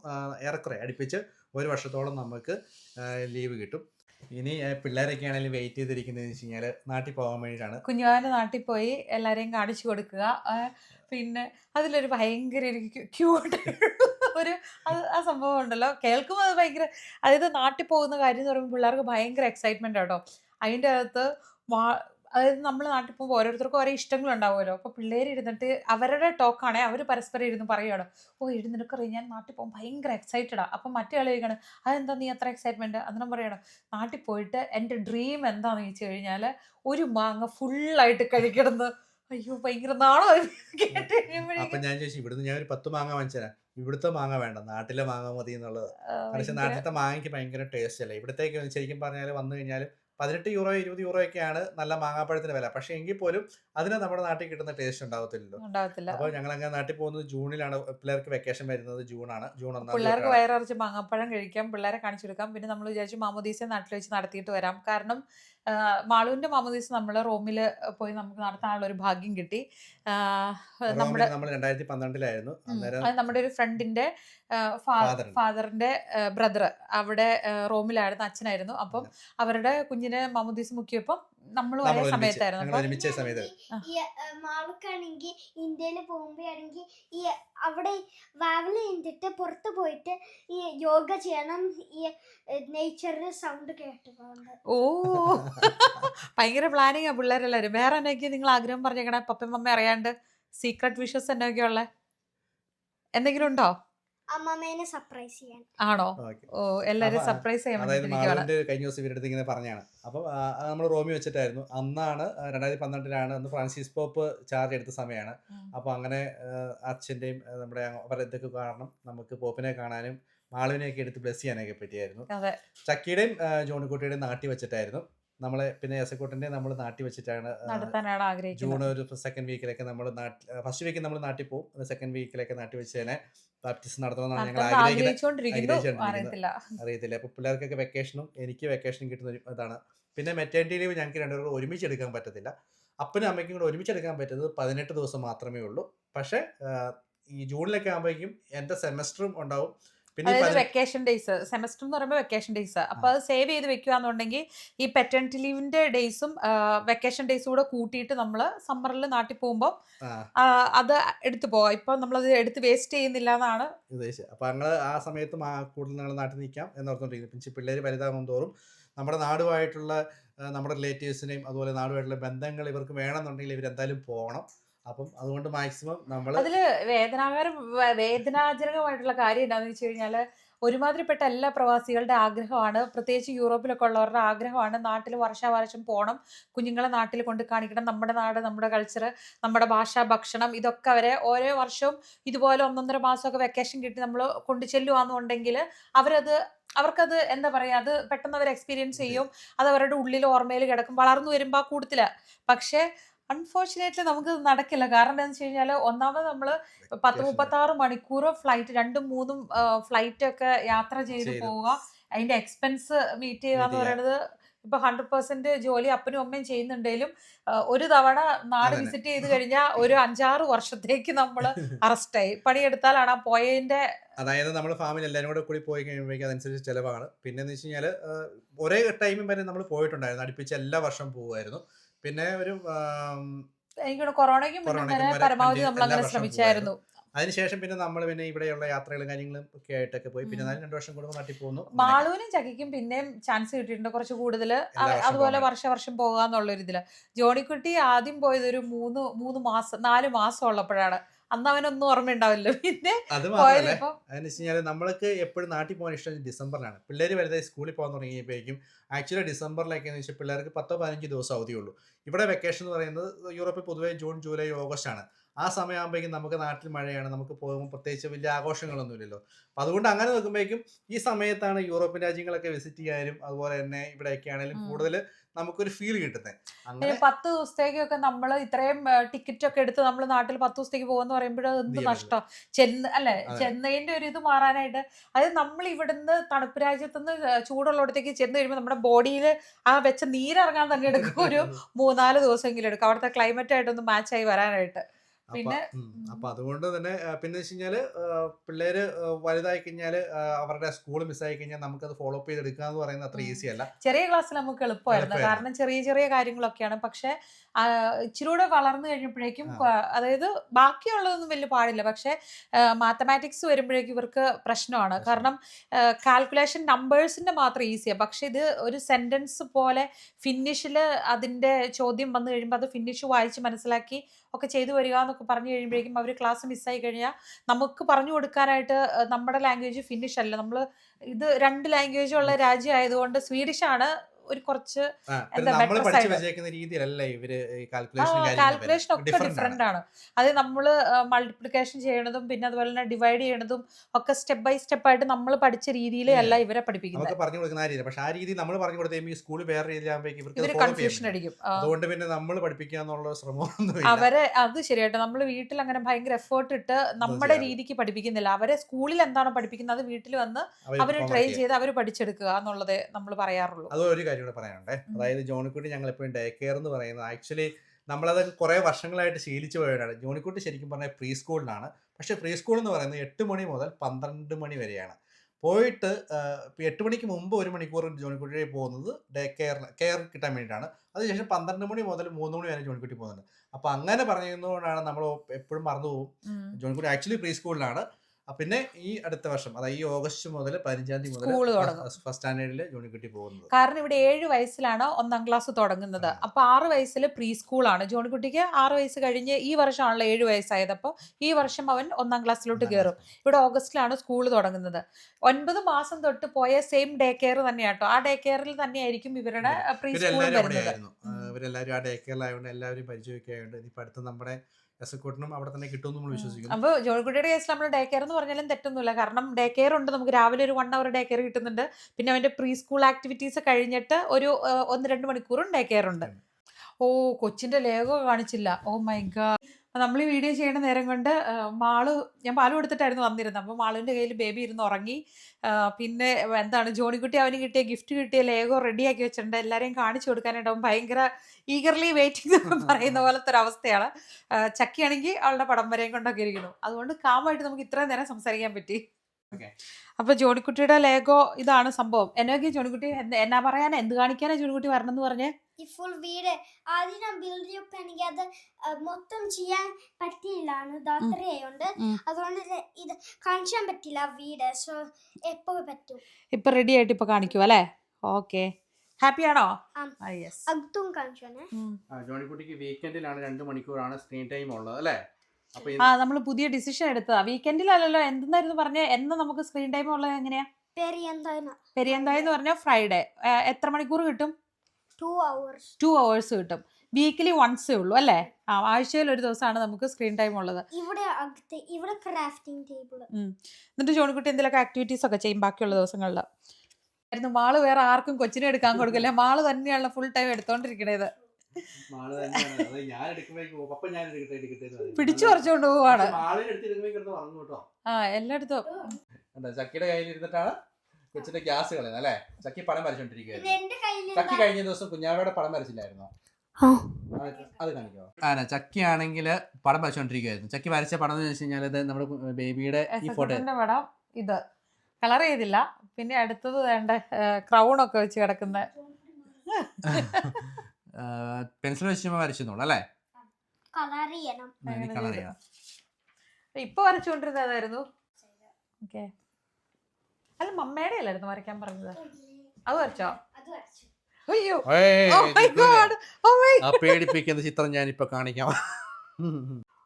ഏറെക്കുറെ അടുപ്പിച്ച് ഒരു വർഷത്തോളം നമുക്ക് ലീവ് കിട്ടും. ഇനി പിള്ളേരൊക്കെ ആണെങ്കിലും വെയിറ്റ് ചെയ്തിരിക്കുന്നത് കഴിഞ്ഞാൽ നാട്ടിൽ പോകാൻ വേണ്ടിയിട്ടാണ്. കുഞ്ഞുവാന് നാട്ടിൽ പോയി എല്ലാരെയും കാണിച്ചു കൊടുക്കുക. പിന്നെ അതിലൊരു ഭയങ്കര ഒരു ക്യൂട്ട് ഒരു അത് ആ സംഭവം ഉണ്ടല്ലോ. കേൾക്കുമ്പോൾ അത് ഭയങ്കര അതായത് നാട്ടിൽ പോകുന്ന കാര്യം എന്ന് പറയുമ്പോൾ പിള്ളേർക്ക് ഭയങ്കര എക്സൈറ്റ്മെന്റ് ആട്ടോ അതിന്റെ അകത്ത് അതായത് നമ്മൾ നാട്ടിൽ പോകുമ്പോൾ ഓരോരുത്തർക്കും ഓരോ ഇഷ്ടങ്ങളുണ്ടാവുമല്ലോ. അപ്പോൾ പിള്ളേർ ഇരുന്നിട്ട് അവരുടെ ടോക്കാണെ അവർ പരസ്പരം ഇരുന്ന് പറയുകയാണ്. ഓ നിനക്കറിയാം ഞാൻ നാട്ടിൽ പോകും ഭയങ്കര എക്സൈറ്റഡാ അപ്പം മറ്റേ ആൾ ചോദിക്കണം അതെന്താ നീ അത്ര എക്സൈറ്റ്മെന്റ് അന്നേരം പറയണം നാട്ടിൽ പോയിട്ട് എന്റെ ഡ്രീം എന്താണെന്ന് ചോദിച്ചു കഴിഞ്ഞാൽ ഒരു മാങ്ങ ഫുള്ളായിട്ട് കഴിക്കണമെന്ന്. അയ്യോ ഭയങ്കര നാളോ കേട്ട് അപ്പൊ ഞാൻ ചോദിച്ചു ഇവിടുന്ന് ഞാൻ ഒരു പത്ത് മാങ്ങ വാങ്ങിച്ചുതരാം ഇവിടുത്തെ മാങ്ങ വേണ്ട നാട്ടിലെ മാങ്ങ മതി എന്നുള്ളത്. പക്ഷെ നാട്ടിലത്തെ മാങ്ങയ്ക്ക് ഭയങ്കര ടേസ്റ്റ് അല്ലേ? ഇവിടത്തേക്ക് ശരിക്കും പറഞ്ഞാൽ വന്നു കഴിഞ്ഞാൽ പതിനെട്ട് യൂറോ ഇരുപത് യൂറോ ഒക്കെയാണ് നല്ല മാങ്ങാപ്പഴത്തിന് വില. പക്ഷെ എങ്കിൽ പോലും അതിന് നമ്മുടെ നാട്ടിൽ കിട്ടുന്ന ടേസ്റ്റ് ഉണ്ടാവത്തില്ലല്ലോ. ഉണ്ടാവത്തില്ല. അപ്പോൾ ഞങ്ങൾ അങ്ങനെ നാട്ടിൽ പോകുന്നത് ജൂണിലാണ്. പിള്ളേർക്ക് വെക്കേഷൻ വരുന്നത് ജൂണാണ്. ജൂൺ ഒന്നാം പിള്ളേർക്ക് വയറിറച്ച് മാങ്ങാപ്പഴം കഴിക്കാം പിള്ളേരെ കാണിച്ചു കൊടുക്കാം പിന്നെ നമ്മൾ വിചാരിച്ചു മാമോദീസ നാട്ടിൽ വെച്ച് നടത്തിയിട്ട് വരാം. കാരണം മാളുവിന്റെ മാമോദീസ നമ്മൾ റോമിൽ പോയി നമുക്ക് നടത്താനുള്ള ഒരു ഭാഗ്യം കിട്ടി. നമ്മുടെ നമ്മൾ രണ്ടായിരത്തി പന്ത്രണ്ടിലായിരുന്നു. നമ്മുടെ ഒരു ഫ്രണ്ടിന്റെ ഫാദറിന്റെ ബ്രദർ അവിടെ റോമിലായിരുന്നു അച്ഛനായിരുന്നു. അപ്പം അവരുടെ കുഞ്ഞിനെ മാമോദീസ് മുക്കിയപ്പം നമ്മൾ ഒരേ സമയത്തായിരുന്നു. ഒരുമിച്ച സമയത്ത്. മാൾക്കാണെങ്കിൽ ഇന്ത്യയിൽ പോകുമ്പോഴാണെങ്കിൽ ഈ അവിടെ വാവൽ ചെയ്തിട്ട് പുറത്ത് പോയിട്ട് ഈ യോഗ ചെയ്യണം ഈ നേച്ചറിന്റെ സൗണ്ട് കേട്ടുകൊണ്ട് ഓ. ഭയങ്കര പ്ലാനിങ് ആ പിള്ളേരെല്ലാരും. വേറെ എന്നൊക്കെ നിങ്ങൾ ആഗ്രഹം പറഞ്ഞേക്കണേ? പപ്പയും മമ്മ അറിയാണ്ട് സീക്രട്ട് വിഷസ് എന്നൊക്കെയുള്ള എന്തെങ്കിലും ഉണ്ടോ? അമ്മമ്മേനെ സർപ്രൈസ് ചെയ്യാൻ. ആണോ? ഓക്കെ. ഓ എല്ലാരും അപ്പൊ, സർപ്രൈസ് ചെയ്യാൻ അതായത് കഴിഞ്ഞ ദിവസം ഇവരുടെ ഇങ്ങനെ പറഞ്ഞാണ്. അപ്പം നമ്മൾ റോമി വെച്ചിട്ടായിരുന്നു. അന്നാണ് രണ്ടായിരത്തി പന്ത്രണ്ടിലാണ് അന്ന് ഫ്രാൻസിസ് പോപ്പ് ചാർജ് എടുത്ത സമയമാണ്. അപ്പൊ അങ്ങനെ അച്ഛന്റെയും നമ്മുടെ അവരുടെ ഇതൊക്കെ കാരണം നമുക്ക് പോപ്പിനെ കാണാനും മാളുവിനെയൊക്കെ എടുത്ത് ബ്ലസ് ചെയ്യാനൊക്കെ പറ്റിയായിരുന്നു. ചക്കിയുടെയും ജോണിക്കുട്ടിയുടെയും നാട്ടി വെച്ചിട്ടായിരുന്നു. നമ്മളെ പിന്നെ എസക്കോട്ടിന്റെ നമ്മൾ നാട്ടി വെച്ചിട്ടാണ് ജൂൺ ഒരു സെക്കൻഡ് വീക്കിലൊക്കെ നമ്മൾ ഫസ്റ്റ് വീക്ക് നമ്മൾ നാട്ടിൽ പോകും സെക്കൻഡ് വീക്കിലൊക്കെ നാട്ടി വെച്ച് തന്നെ ബാപ്റ്റിസം നടത്തണമെന്നാണ് ഞങ്ങൾ ആഗ്രഹിക്കുന്നത്. അറിയത്തില്ല. അപ്പൊ പിള്ളേർക്കൊക്കെ വെക്കേഷനും എനിക്ക് വെക്കേഷനും കിട്ടുന്ന ഒരു ഇതാണ്. പിന്നെ മെറ്റേണിറ്റി ലീവ് ഞങ്ങൾക്ക് രണ്ടുപേരും ഒരുമിച്ച് എടുക്കാൻ പറ്റത്തില്ല. അപ്പനും അമ്മയ്ക്കും കൂടെ ഒരുമിച്ച് എടുക്കാൻ പറ്റുന്നത് പതിനെട്ട് ദിവസം മാത്രമേ ഉള്ളൂ. പക്ഷേ ഈ ജൂണിലൊക്കെ ആകുമ്പോഴേക്കും എന്റെ സെമസ്റ്ററും ഉണ്ടാവും. അതായത് വെക്കേഷൻ ഡേയ്സ് സെമസ്റ്റർ എന്ന് പറയുമ്പോൾ വെക്കേഷൻ ഡേയ്സ് അപ്പൊ അത് സേവ് ചെയ്ത് വെക്കുകയാണെന്നുണ്ടെങ്കിൽ ഈ പെറ്റേണിറ്റി ലീവിന്റെ ഡേയ്സും വെക്കേഷൻ ഡേയ്സും കൂടെ കൂട്ടിയിട്ട് നമ്മൾ സമ്മറിൽ നാട്ടിൽ പോകുമ്പോൾ അത് എടുത്തു പോവാം. ഇപ്പൊ നമ്മളത് എടുത്ത് വേസ്റ്റ് ചെയ്യുന്നില്ല എന്നാണ് ഉദ്ദേശിച്ചത്. അപ്പോൾ ഞങ്ങൾ ആ സമയത്ത് ആ കൂടുതൽ ഞങ്ങൾ നാട്ടിൽ നിൽക്കാം എന്നോർത്തോണ്ടിരിക്കുന്നു. പിന്നെ പിള്ളേർ വലുതാകും തോറും നമ്മുടെ നാടുമായിട്ടുള്ള നമ്മുടെ റിലേറ്റീവ്സിനെയും അതുപോലെ നാടുമായിട്ടുള്ള ബന്ധങ്ങൾ ഇവർക്ക് വേണമെന്നുണ്ടെങ്കിൽ ഇവരെന്തായാലും പോകണം അപ്പം അതുകൊണ്ട് മാക്സിമം നമ്മൾ അതിൽ വേദനാകരം വേദനാജനകമായിട്ടുള്ള കാര്യം എന്താണെന്ന് വെച്ച് കഴിഞ്ഞാൽ ഒരുമാതിരിപ്പെട്ട എല്ലാ പ്രവാസികളുടെ ആഗ്രഹമാണ്. പ്രത്യേകിച്ച് യൂറോപ്പിലൊക്കെ ഉള്ളവരുടെ ആഗ്രഹമാണ് നാട്ടിൽ വർഷാവർഷം പോകണം കുഞ്ഞുങ്ങളെ നാട്ടിൽ കൊണ്ട് കാണിക്കണം. നമ്മുടെ നാട് നമ്മുടെ കൾച്ചർ നമ്മുടെ ഭാഷ ഭക്ഷണം ഇതൊക്കെ അവരെ ഓരോ വർഷവും ഇതുപോലെ ഒന്നൊന്നര മാസമൊക്കെ വെക്കേഷൻ കിട്ടി നമ്മൾ കൊണ്ടു ചെല്ലുവാന്നുണ്ടെങ്കിൽ അവരത് അവർക്കത് എന്താ പറയുക അത് പെട്ടെന്ന് അവർ എക്സ്പീരിയൻസ് ചെയ്യും. അത് അവരുടെ ഉള്ളിൽ ഓർമ്മയിൽ കിടക്കും. വളർന്നു വരുമ്പോൾ ആ പക്ഷേ അൺഫോർച്ചുനേറ്റ്ലി നമുക്ക് നടക്കില്ല. കാരണം എന്താണെന്ന് വെച്ച് കഴിഞ്ഞാൽ ഒന്നാമത് നമ്മൾ പത്ത് മുപ്പത്തി ആറ് മണിക്കൂർ ഫ്ലൈറ്റ് രണ്ടും മൂന്നും ഫ്ലൈറ്റ് ഒക്കെ യാത്ര ചെയ്ത്. പോവുക. അതിന്റെ എക്സ്പെൻസ് മീറ്റ് ചെയ്യുക എന്ന്. പറയുന്നത് ഇപ്പൊ ഹൺഡ്രഡ് പെർസെന്റ് ജോലി അപ്പനും അമ്മയും ചെയ്യുന്നുണ്ടെങ്കിലും ഒരു തവണ നാട്. വിസിറ്റ് ചെയ്ത് കഴിഞ്ഞാൽ ഒരു അഞ്ചാറ് വർഷത്തേക്ക് നമ്മൾ അറസ്റ്റായി. പണിയെടുത്താലാണ് ആ പോയതിന്റെ അതായത് നമ്മൾ ഫാമിൽ എല്ലാവരും കൂടെ കൂടി പോയി കഴിയുമ്പോഴേക്കും അതനുസരിച്ച് ചിലവാണ്. പിന്നെ എന്ന് വെച്ച് കഴിഞ്ഞാൽ ഒരേ ടൈമിൽ വരെ നമ്മൾ പോയിട്ടുണ്ടായിരുന്നു. അടുപ്പിച്ച് എല്ലാ വർഷം പോകുമായിരുന്നു പിന്നെ ഒരു എനിക്ക് കൊറോണയ്ക്ക് പരമാവധി നമ്മൾ അങ്ങനെ ശ്രമിച്ചായിരുന്നു. അതിനുശേഷം പിന്നെ നമ്മൾ പിന്നെ ഇവിടെയുള്ള യാത്രകളും കാര്യങ്ങളും ഒക്കെ ആയിട്ടൊക്കെ പോയി. പിന്നെ രണ്ട് വർഷം കൂടുമ്പോൾ നാട്ടിൽ പോകുന്നു. മാളുവിനും ചക്കിക്കും പിന്നെയും ചാൻസ് കിട്ടിയിട്ടുണ്ട് കുറച്ച് കൂടുതൽ അതുപോലെ വർഷ വർഷം പോകാന്നുള്ള ഒരു ഇതിൽ ജോണിക്കുട്ടി ആദ്യം പോയത് ഒരു മൂന്ന് മൂന്ന് മാസം നാല് മാസം ഉള്ളപ്പോഴാണ് അന്ന് അവനൊന്നും ഓർമ്മയുണ്ടാവില്ല. പിന്നെ അത് മാത്രമല്ല അതെന്ന് വെച്ച് കഴിഞ്ഞാൽ നമ്മൾക്ക് എപ്പോഴും നാട്ടിൽ പോകാൻ ഇഷ്ടം ഡിസംബറിലാണ് പിള്ളേർ വലുതായി സ്കൂളിൽ പോകാൻ തുടങ്ങിയപ്പോഴേക്കും ആക്ച്വലി ഡിസംബറിലൊക്കെ എന്ന് വെച്ചാൽ പിള്ളേർക്ക് പത്തോ പതിനഞ്ച് ദിവസം അവധിയുള്ളൂ. ഇവിടെ വെക്കേഷൻ എന്ന് പറയുന്നത് യൂറോപ്പിൽ പൊതുവേ ജൂൺ ജൂലൈ ഓഗസ്റ്റ് ആണ്. ആ സമയമാകുമ്പോഴേക്കും നമുക്ക് നാട്ടിൽ മഴയാണ് നമുക്ക് പോകുമ്പോൾ പ്രത്യേകിച്ച് വലിയ ആഘോഷങ്ങളൊന്നുമില്ലല്ലോ അപ്പം അതുകൊണ്ട് അങ്ങനെ നോക്കുമ്പോഴേക്കും ഈ സമയത്താണ് യൂറോപ്യൻ രാജ്യങ്ങളൊക്കെ വിസിറ്റ് ചെയ്യാനും അതുപോലെ തന്നെ ഇവിടെയൊക്കെ ആണെങ്കിലും കൂടുതൽ നമുക്കൊരു ഫീൽ കിട്ടുന്നത് പത്ത് ദിവസത്തേക്കൊക്കെ നമ്മൾ ഇത്രയും ടിക്കറ്റ് ഒക്കെ എടുത്ത് നമ്മൾ നാട്ടിൽ പത്ത് ദിവസത്തേക്ക് പോകുന്ന പറയുമ്പോൾ എന്ത് നഷ്ടം? ചെന്ന് അല്ലെ ചെന്നൈന്റെ ഒരു ഇത് മാറാനായിട്ട് അതായത് നമ്മൾ ഇവിടുന്ന് തണുപ്പ് രാജ്യത്തുനിന്ന് ചൂടുള്ളടത്തേക്ക് ചെന്ന് കഴിയുമ്പോൾ നമ്മുടെ ബോഡിയിൽ ആ വെച്ച നീരിറങ്ങാൻ തന്നെ എടുക്കും. ഒരു മൂന്നാൽ ദിവസമെങ്കിലും എടുക്കും. അവിടുത്തെ ക്ലൈമറ്റ് ആയിട്ടൊന്ന് മാച്ച് ആയി വരാനായിട്ട്. അപ്പൊ പിന്നെ അപ്പൊ അതുകൊണ്ട് തന്നെ പിന്നെ വെച്ച് കഴിഞ്ഞാൽ പിള്ളേര് വലുതായി കഴിഞ്ഞാൽ അവരുടെ സ്കൂൾ മിസ്സായി കഴിഞ്ഞാൽ നമുക്ക് അത് ഫോളോ അപ്പ് ചെയ്തെടുക്കുക എന്ന് പറയുന്നത് അത്ര ഈസി അല്ല. ചെറിയ ക്ലാസ്സിൽ നമുക്ക് എളുപ്പമായിരുന്നു. കാരണം ചെറിയ ചെറിയ കാര്യങ്ങളൊക്കെയാണ്. പക്ഷെ ഇച്ചിരൂടെ വളർന്നു കഴിഞ്ഞപ്പോഴേക്കും അതായത് ബാക്കിയുള്ളതൊന്നും വലിയ പാടില്ല. പക്ഷെ മാത്തമാറ്റിക്സ് വരുമ്പോഴേക്കും ഇവർക്ക് പ്രശ്നമാണ്. കാരണം കാൽക്കുലേഷൻ നമ്പേഴ്സിന്റെ മാത്രം ഈസിയാണ് പക്ഷെ ഇത് ഒരു സെന്റൻസ് പോലെ ഫിനിഷിൽ അതിന്റെ ചോദ്യം വന്നു കഴിയുമ്പോൾ അത് ഫിനിഷ് വായിച്ച് മനസ്സിലാക്കി ഒക്കെ ചെയ്തു വരിക എന്നൊക്കെ പറഞ്ഞു കഴിയുമ്പോഴേക്കും അവർ ക്ലാസ് മിസ്സായി കഴിഞ്ഞാൽ നമുക്ക് പറഞ്ഞു കൊടുക്കാനായിട്ട് നമ്മുടെ ലാംഗ്വേജ് ഫിനിഷ് അല്ല. നമ്മൾ ഇത് രണ്ട് ലാംഗ്വേജ് ഉള്ള രാജ്യമായതുകൊണ്ട് സ്വീഡിഷ് ആണ് ഒരു കുറച്ച് കാൽക്കുലേഷൻ ഒക്കെ ഡിഫറെന്റ് ആണ്. അത് നമ്മൾ മൾട്ടിപ്ലിക്കേഷൻ ചെയ്യണതും പിന്നെ അതുപോലെ തന്നെ ഡിവൈഡ് ചെയ്യണതും ഒക്കെ സ്റ്റെപ്പ് ബൈ സ്റ്റെപ്പ് ആയിട്ട് നമ്മൾ പഠിച്ച രീതിയിലേ അല്ല ഇവരെ പഠിപ്പിക്കുന്നത്. പറഞ്ഞു കൊടുക്കുന്ന രീതി പക്ഷെ ആ രീതി നമ്മൾ പറഞ്ഞു കൊടുത്ത ഈ സ്കൂൾ വേറെ രീതിയിലാകുമ്പോഴേക്കും ചെയ്യാൻ കൺഫ്യൂഷൻ അടിക്കും അതുകൊണ്ട് പിന്നെ നമ്മൾ പഠിപ്പിക്കാന്നുള്ള ശ്രമം അവരെ അത് ശരിയായിട്ട് നമ്മൾ വീട്ടിൽ അങ്ങനെ ഭയങ്കര എഫേർട്ട് ഇട്ട് നമ്മുടെ രീതിക്ക് പഠിപ്പിക്കുന്നില്ല. അവരെ സ്കൂളിൽ എന്താണോ പഠിപ്പിക്കുന്നത് അത് വീട്ടിൽ വന്ന് അവർ അവർ ട്രെയിൻ ചെയ്ത് അവർ പഠിച്ചെടുക്കുക എന്നുള്ളതേ നമ്മൾ പറയാറുള്ളൂ. കാര്യം കൂടെ പറയാനുണ്ടേ അതായത് ജോണിക്കുട്ടി ഞങ്ങൾ എപ്പോഴും ഡേ കെയർ എന്ന് പറയുന്നത് ആക്ച്വലി നമ്മളത് കുറേ വർഷങ്ങളായിട്ട് ശീലിച്ചു പോയതാണ് ജോണിക്കുട്ടി ശരിക്കും പറഞ്ഞാൽ പ്രീ സ്കൂളിലാണ് പക്ഷേ പ്രീ സ്കൂൾ എന്ന് പറയുന്നത് എട്ട് മണി മുതൽ പന്ത്രണ്ട് മണി വരെയാണ്. പോയിട്ട് എട്ട് മണിക്ക് മുമ്പ് ഒരു മണിക്കൂർ ജോണിക്കുട്ടി പോകുന്നത് ഡേ കെയർ കെയർ കിട്ടാൻ വേണ്ടിയിട്ടാണ്. അതിനുശേഷം പന്ത്രണ്ട് മണി മുതൽ മൂന്ന് മണി വരെ ജോണിക്കുട്ടി പോകുന്നുണ്ട്. അപ്പോൾ അങ്ങനെ പറഞ്ഞതുകൊണ്ടാണ് നമ്മൾ എപ്പോഴും മറന്നു പോകും. ജോണിക്കുട്ടി ആക്ച്വലി പ്രീ സ്കൂളിലാണ് പിന്നെ ഈ അടുത്ത വർഷം അതായത് ഈ ഓഗസ്റ്റ് മുതൽ പതിനഞ്ചാം തീയതി സ്കൂൾ മുതൽ. ഫസ്റ്റ് സ്റ്റാൻഡേർഡിൽ ജോണിക്കുട്ടി പോകുന്നത്. കാരണം ഇവിടെ ഏഴ് വയസ്സിലാണ് ഒന്നാം ക്ലാസ് തുടങ്ങുന്നത്. അപ്പൊ ആറ് വയസ്സിൽ പ്രീ സ്കൂളാണ് ജോണിക്കുട്ടിക്ക് ആറ് വയസ്സ് കഴിഞ്ഞ് ഈ വർഷമാണല്ലോ ഏഴ് വയസ്സായത്. അപ്പോൾ ഈ വർഷം അവൻ ഒന്നാം ക്ലാസ്സിലോട്ട് കയറും ഇവിടെ ഓഗസ്റ്റിലാണ് സ്കൂൾ തുടങ്ങുന്നത്. ഒൻപത് മാസം തൊട്ട് പോയ സെയിം ഡേ കെയർ തന്നെയാട്ടോ. ആ ഡേ കെയറിൽ തന്നെയായിരിക്കും ഇവരുടെ പ്രീ സ്കൂൾ വരുന്നത്. ആയിരുന്നു ആ, ഡേ ഇവരെല്ലാവരും ആ ഡേ കെയറിലായതുകൊണ്ട് എല്ലാവരും പരിചയമൊക്കെയായതുകൊണ്ട് ഇനി അടുത്ത നമ്മുടെ എസക്കൂട്ടിനും അവിടെ തന്നെ കിട്ടുമെന്ന് നമ്മൾ വിശ്വസിക്കുന്നു. അപ്പോൾ ജോൾക്കുട്ടിയുടെ കേസിൽ നമ്മൾ ഡേ കെയർ എന്ന് പറഞ്ഞാലും തെറ്റൊന്നുമില്ല. കാരണം ഡേ കെയർ ഉണ്ട് നമുക്ക് രാവിലെ ഒരു വൺ അവർ ഡേ കെയർ കിട്ടുന്നുണ്ട്. പിന്നെ അവന്റെ പ്രീ സ്കൂൾ ആക്ടിവിറ്റീസ് കഴിഞ്ഞിട്ട് ഒരു ഒന്ന് രണ്ട് മണിക്കൂറും ഡേ കെയർ ഉണ്ട്. ഓ കൊച്ചിന്റെ ലേഖ കാണിച്ചില്ല. ഓ മൈ ഗാഡ് നമ്മൾ ഈ വീഡിയോ ചെയ്യുന്ന നേരം കൊണ്ട് മാൾ ഞാൻ പാൽ കൊടുത്തിട്ടായിരുന്നു വന്നിരുന്നത്. അപ്പോൾ മാളുവിന്റെ കയ്യിൽ ബേബി ഇരുന്ന് ഉറങ്ങി. പിന്നെ എന്താണ് ജോണിക്കുട്ടി അവന് കിട്ടിയ ഗിഫ്റ്റ് കിട്ടിയ ലേഗോ റെഡിയാക്കി വെച്ചിട്ടുണ്ട്. എല്ലാവരെയും കാണിച്ചു കൊടുക്കാനായിട്ട് അവൻ ഭയങ്കര ഈഗർലി വെയിറ്റിംഗ് എന്ന് പറയുന്ന പോലത്തെ ഒരു അവസ്ഥയാണ്. ചക്കിയാണെങ്കിൽ അവളുടെ പടം വരെയും കൊണ്ടൊക്കെ ഇരിക്കുന്നു. അതുകൊണ്ട് കാമായിട്ട് നമുക്ക് ഇത്രയും നേരം സംസാരിക്കാൻ പറ്റി. അപ്പൊ ജോണിക്കുട്ടിയുടെ ലേഗോ ഇതാണ് സംഭവം. എന്നൊക്കെ ജോണിക്കുട്ടി എന്നാ പറയാനാ? എന്ത് കാണിക്കാനാ ജോണിക്കുട്ടി വരണം എന്ന് പറഞ്ഞേ? ഈ ഫുൾ വീട് ആദ്യം ഞാൻ ബിൽഡ് ചെയ്യുകയാണെങ്കിൽ അത് മൊത്തം ചെയ്യാൻ പറ്റിയില്ലാണ് രാത്രി ആയതുകൊണ്ട് അതുകൊണ്ട് ഇത് കാണിക്കാൻ കാണിച്ചാൻ പറ്റില്ല വീട്. സോ എപ്പോ പറ്റും? ഇപ്പൊ റെഡി ആയിട്ട് ഇപ്പൊ കാണിക്കും അല്ലേ? ഓക്കെ ഹാപ്പി ആണോ? ആം. യെസ് അതും കാണിച്ചാണ്. ജോണിക്കുട്ടിക്ക് വീക്കെൻഡിലാണ് രണ്ട് മണിക്കൂറാണ് സ്ക്രീൻ ടൈം ഉള്ളത് അല്ലേ? ആ നമ്മൾ പുതിയ ഡിസിഷൻ എടുത്തതാ. വീക്കെൻഡിലല്ലല്ലോ എന്തെന്നായിരുന്നു പറഞ്ഞ? എന്ന് നമുക്ക് സ്ക്രീൻ ടൈം ഉള്ളത് എങ്ങനെയാ? പെരിയന്തായ പെരിയന്തായി എന്ന് പറഞ്ഞാൽ ഫ്രൈഡേ എത്ര മണിക്കൂർ കിട്ടും? ടു അവേഴ്സ് കിട്ടും. വീക്കിലി വൺസേ ഉള്ളൂ അല്ലേ? ആ ആഴ്ചയിൽ ഒരു ദിവസമാണ് നമുക്ക് സ്ക്രീൻ ടൈം ഉള്ളത്. ഇവിടെ അകത്ത് ഇവിടെ ക്രാഫ്റ്റിംഗ് ടേബിൾ ഉം. എന്നിട്ട് ജോണിക്കുട്ടി എന്തെങ്കിലുമൊക്കെ ആക്ടിവിറ്റീസ് ഒക്കെ ചെയ്യും ബാക്കിയുള്ള ദിവസങ്ങളിൽ. ആയിരുന്നു മാൾ വേറെ ആർക്കും കൊച്ചിനെ എടുക്കാൻ കൊടുക്കില്ല. മാൾ തന്നെയാണ്. ഫുൾ ടൈം എടുത്തോണ്ടിരിക്കണേത്. പിടിച്ചു പറിച്ചുകൊണ്ട് പോവാണ്. ആ എല്ലായിടത്തും. ചക്കിയുടെ കയ്യിൽ ഇരുന്നിട്ടാണ് കൊച്ചിന്റെ ഗ്യാസ് കളയുന്നത് അല്ലേ? ചക്കി പടം വരച്ചോണ്ടിരിക്കുകയായിരുന്നു. ചക്കി കഴിഞ്ഞ ദിവസം കുഞ്ഞാവയുടെ പടം വരച്ചില്ലായിരുന്നോ? അത് അത് കാണിക്കോ. ആന ചക്കി ആണെങ്കിൽ പടം വരച്ചോണ്ടിരിക്കുകയായിരുന്നു. ചക്കി വരച്ച പടം എന്ന് വെച്ച് കഴിഞ്ഞാൽ ഇത് നമ്മുടെ ബേബിയുടെ ഈ ഫോട്ടോ. പടം ഇത്. കളർ ചെയ്തില്ല. പിന്നെ അടുത്തത് വേണ്ട ക്രൗൺ ഒക്കെ വെച്ച് കിടക്കുന്ന. പെൻസിൽ വെച്ച് വരച്ചെന്നുള്ളൂ അല്ലേ? കളർ ചെയ്യണം. കളർ ചെയ്തു. ചെയ്യാം ഇപ്പൊ വരച്ചുകൊണ്ടിരുന്നതായിരുന്നു ഓക്കെ അല്ല മമ്മയുടെ അല്ലായിരുന്നു വരയ്ക്കാൻ പറഞ്ഞത്. അത് വരച്ചോ? അത് വരച്ചു. അയ്യോ. Oh. Oh ആ പേടിപ്പിക്കുന്ന ചിത്രം ഞാൻ ഇപ്പൊ കാണിക്കാം.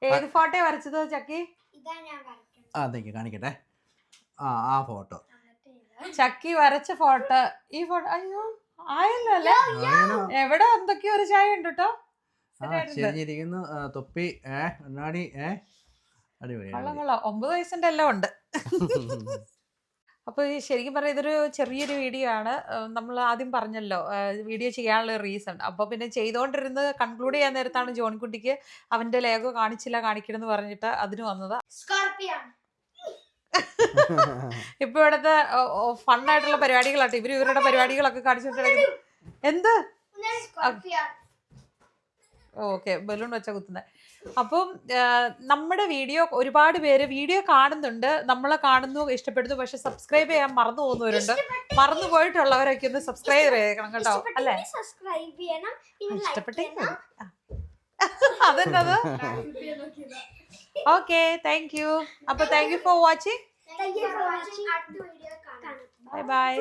ഏത് ഫോട്ടോ വരച്ചത് ചക്കി? ഇതാ ഞാൻ വരയ്ക്കുന്നത്. ആ അതൊക്കെ കാണിക്കട്ടെ. ആ ആ ഫോട്ടോ. ചക്കി വരച്ച ഫോട്ടോ. ഈ ഫോട്ടോ അയ്യോ ആയല്ലോ അല്ലേ? എവിടെ എന്തൊക്കെയോ ഒരു ചായ ഉണ്ട് കേട്ടോ ശരിഞ്ഞിരിക്കുന്നു ആ, തൊപ്പി ഏ കണ്ണാടി ഏ. അടിപൊളി കൊള്ളാം കൊള്ളാം ഒമ്പത് വയസ്സിന്റെ എല്ലാം ഉണ്ട്. അപ്പോൾ ശരിക്കും പറഞ്ഞാൽ ഇതൊരു ചെറിയൊരു വീഡിയോ ആണ്. നമ്മൾ ആദ്യം പറഞ്ഞല്ലോ വീഡിയോ ചെയ്യാനുള്ള റീസൺ അപ്പോൾ പിന്നെ ചെയ്തുകൊണ്ടിരുന്ന് കൺക്ലൂഡ് ചെയ്യാൻ നേരത്താണ് ജോൺകുട്ടിക്ക് അവന്റെ ലേഖോ കാണിച്ചില്ല കാണിക്കണം എന്ന് പറഞ്ഞിട്ട് അതിന് വന്നത്. ഇപ്പൊ ഇവിടുത്തെ ഫണ്ണായിട്ടുള്ള പരിപാടികളാട്ടെ ഇവർ ഇവരുടെ പരിപാടികളൊക്കെ കാണിച്ചിട്ടുണ്ടെങ്കിൽ എന്ത്? ഓക്കെ ബലൂൺ വെച്ച കുത്തുന്നത് അപ്പം നമ്മുടെ വീഡിയോ ഒരുപാട് പേര് വീഡിയോ കാണുന്നുണ്ട്. നമ്മളെ കാണുന്നു ഇഷ്ടപ്പെടുന്നു. പക്ഷെ സബ്സ്ക്രൈബ് ചെയ്യാൻ മറന്നു പോകുന്നവരുണ്ട്. മറന്നു പോയിട്ടുള്ളവരൊക്കെ ഒന്ന് സബ്സ്ക്രൈബ് ചെയ്യണം കേട്ടോ അല്ലെ? ചെയ്യണം. അതെന്നത് ഓക്കെ താങ്ക് യു അപ്പൊ thank you for watching bye bye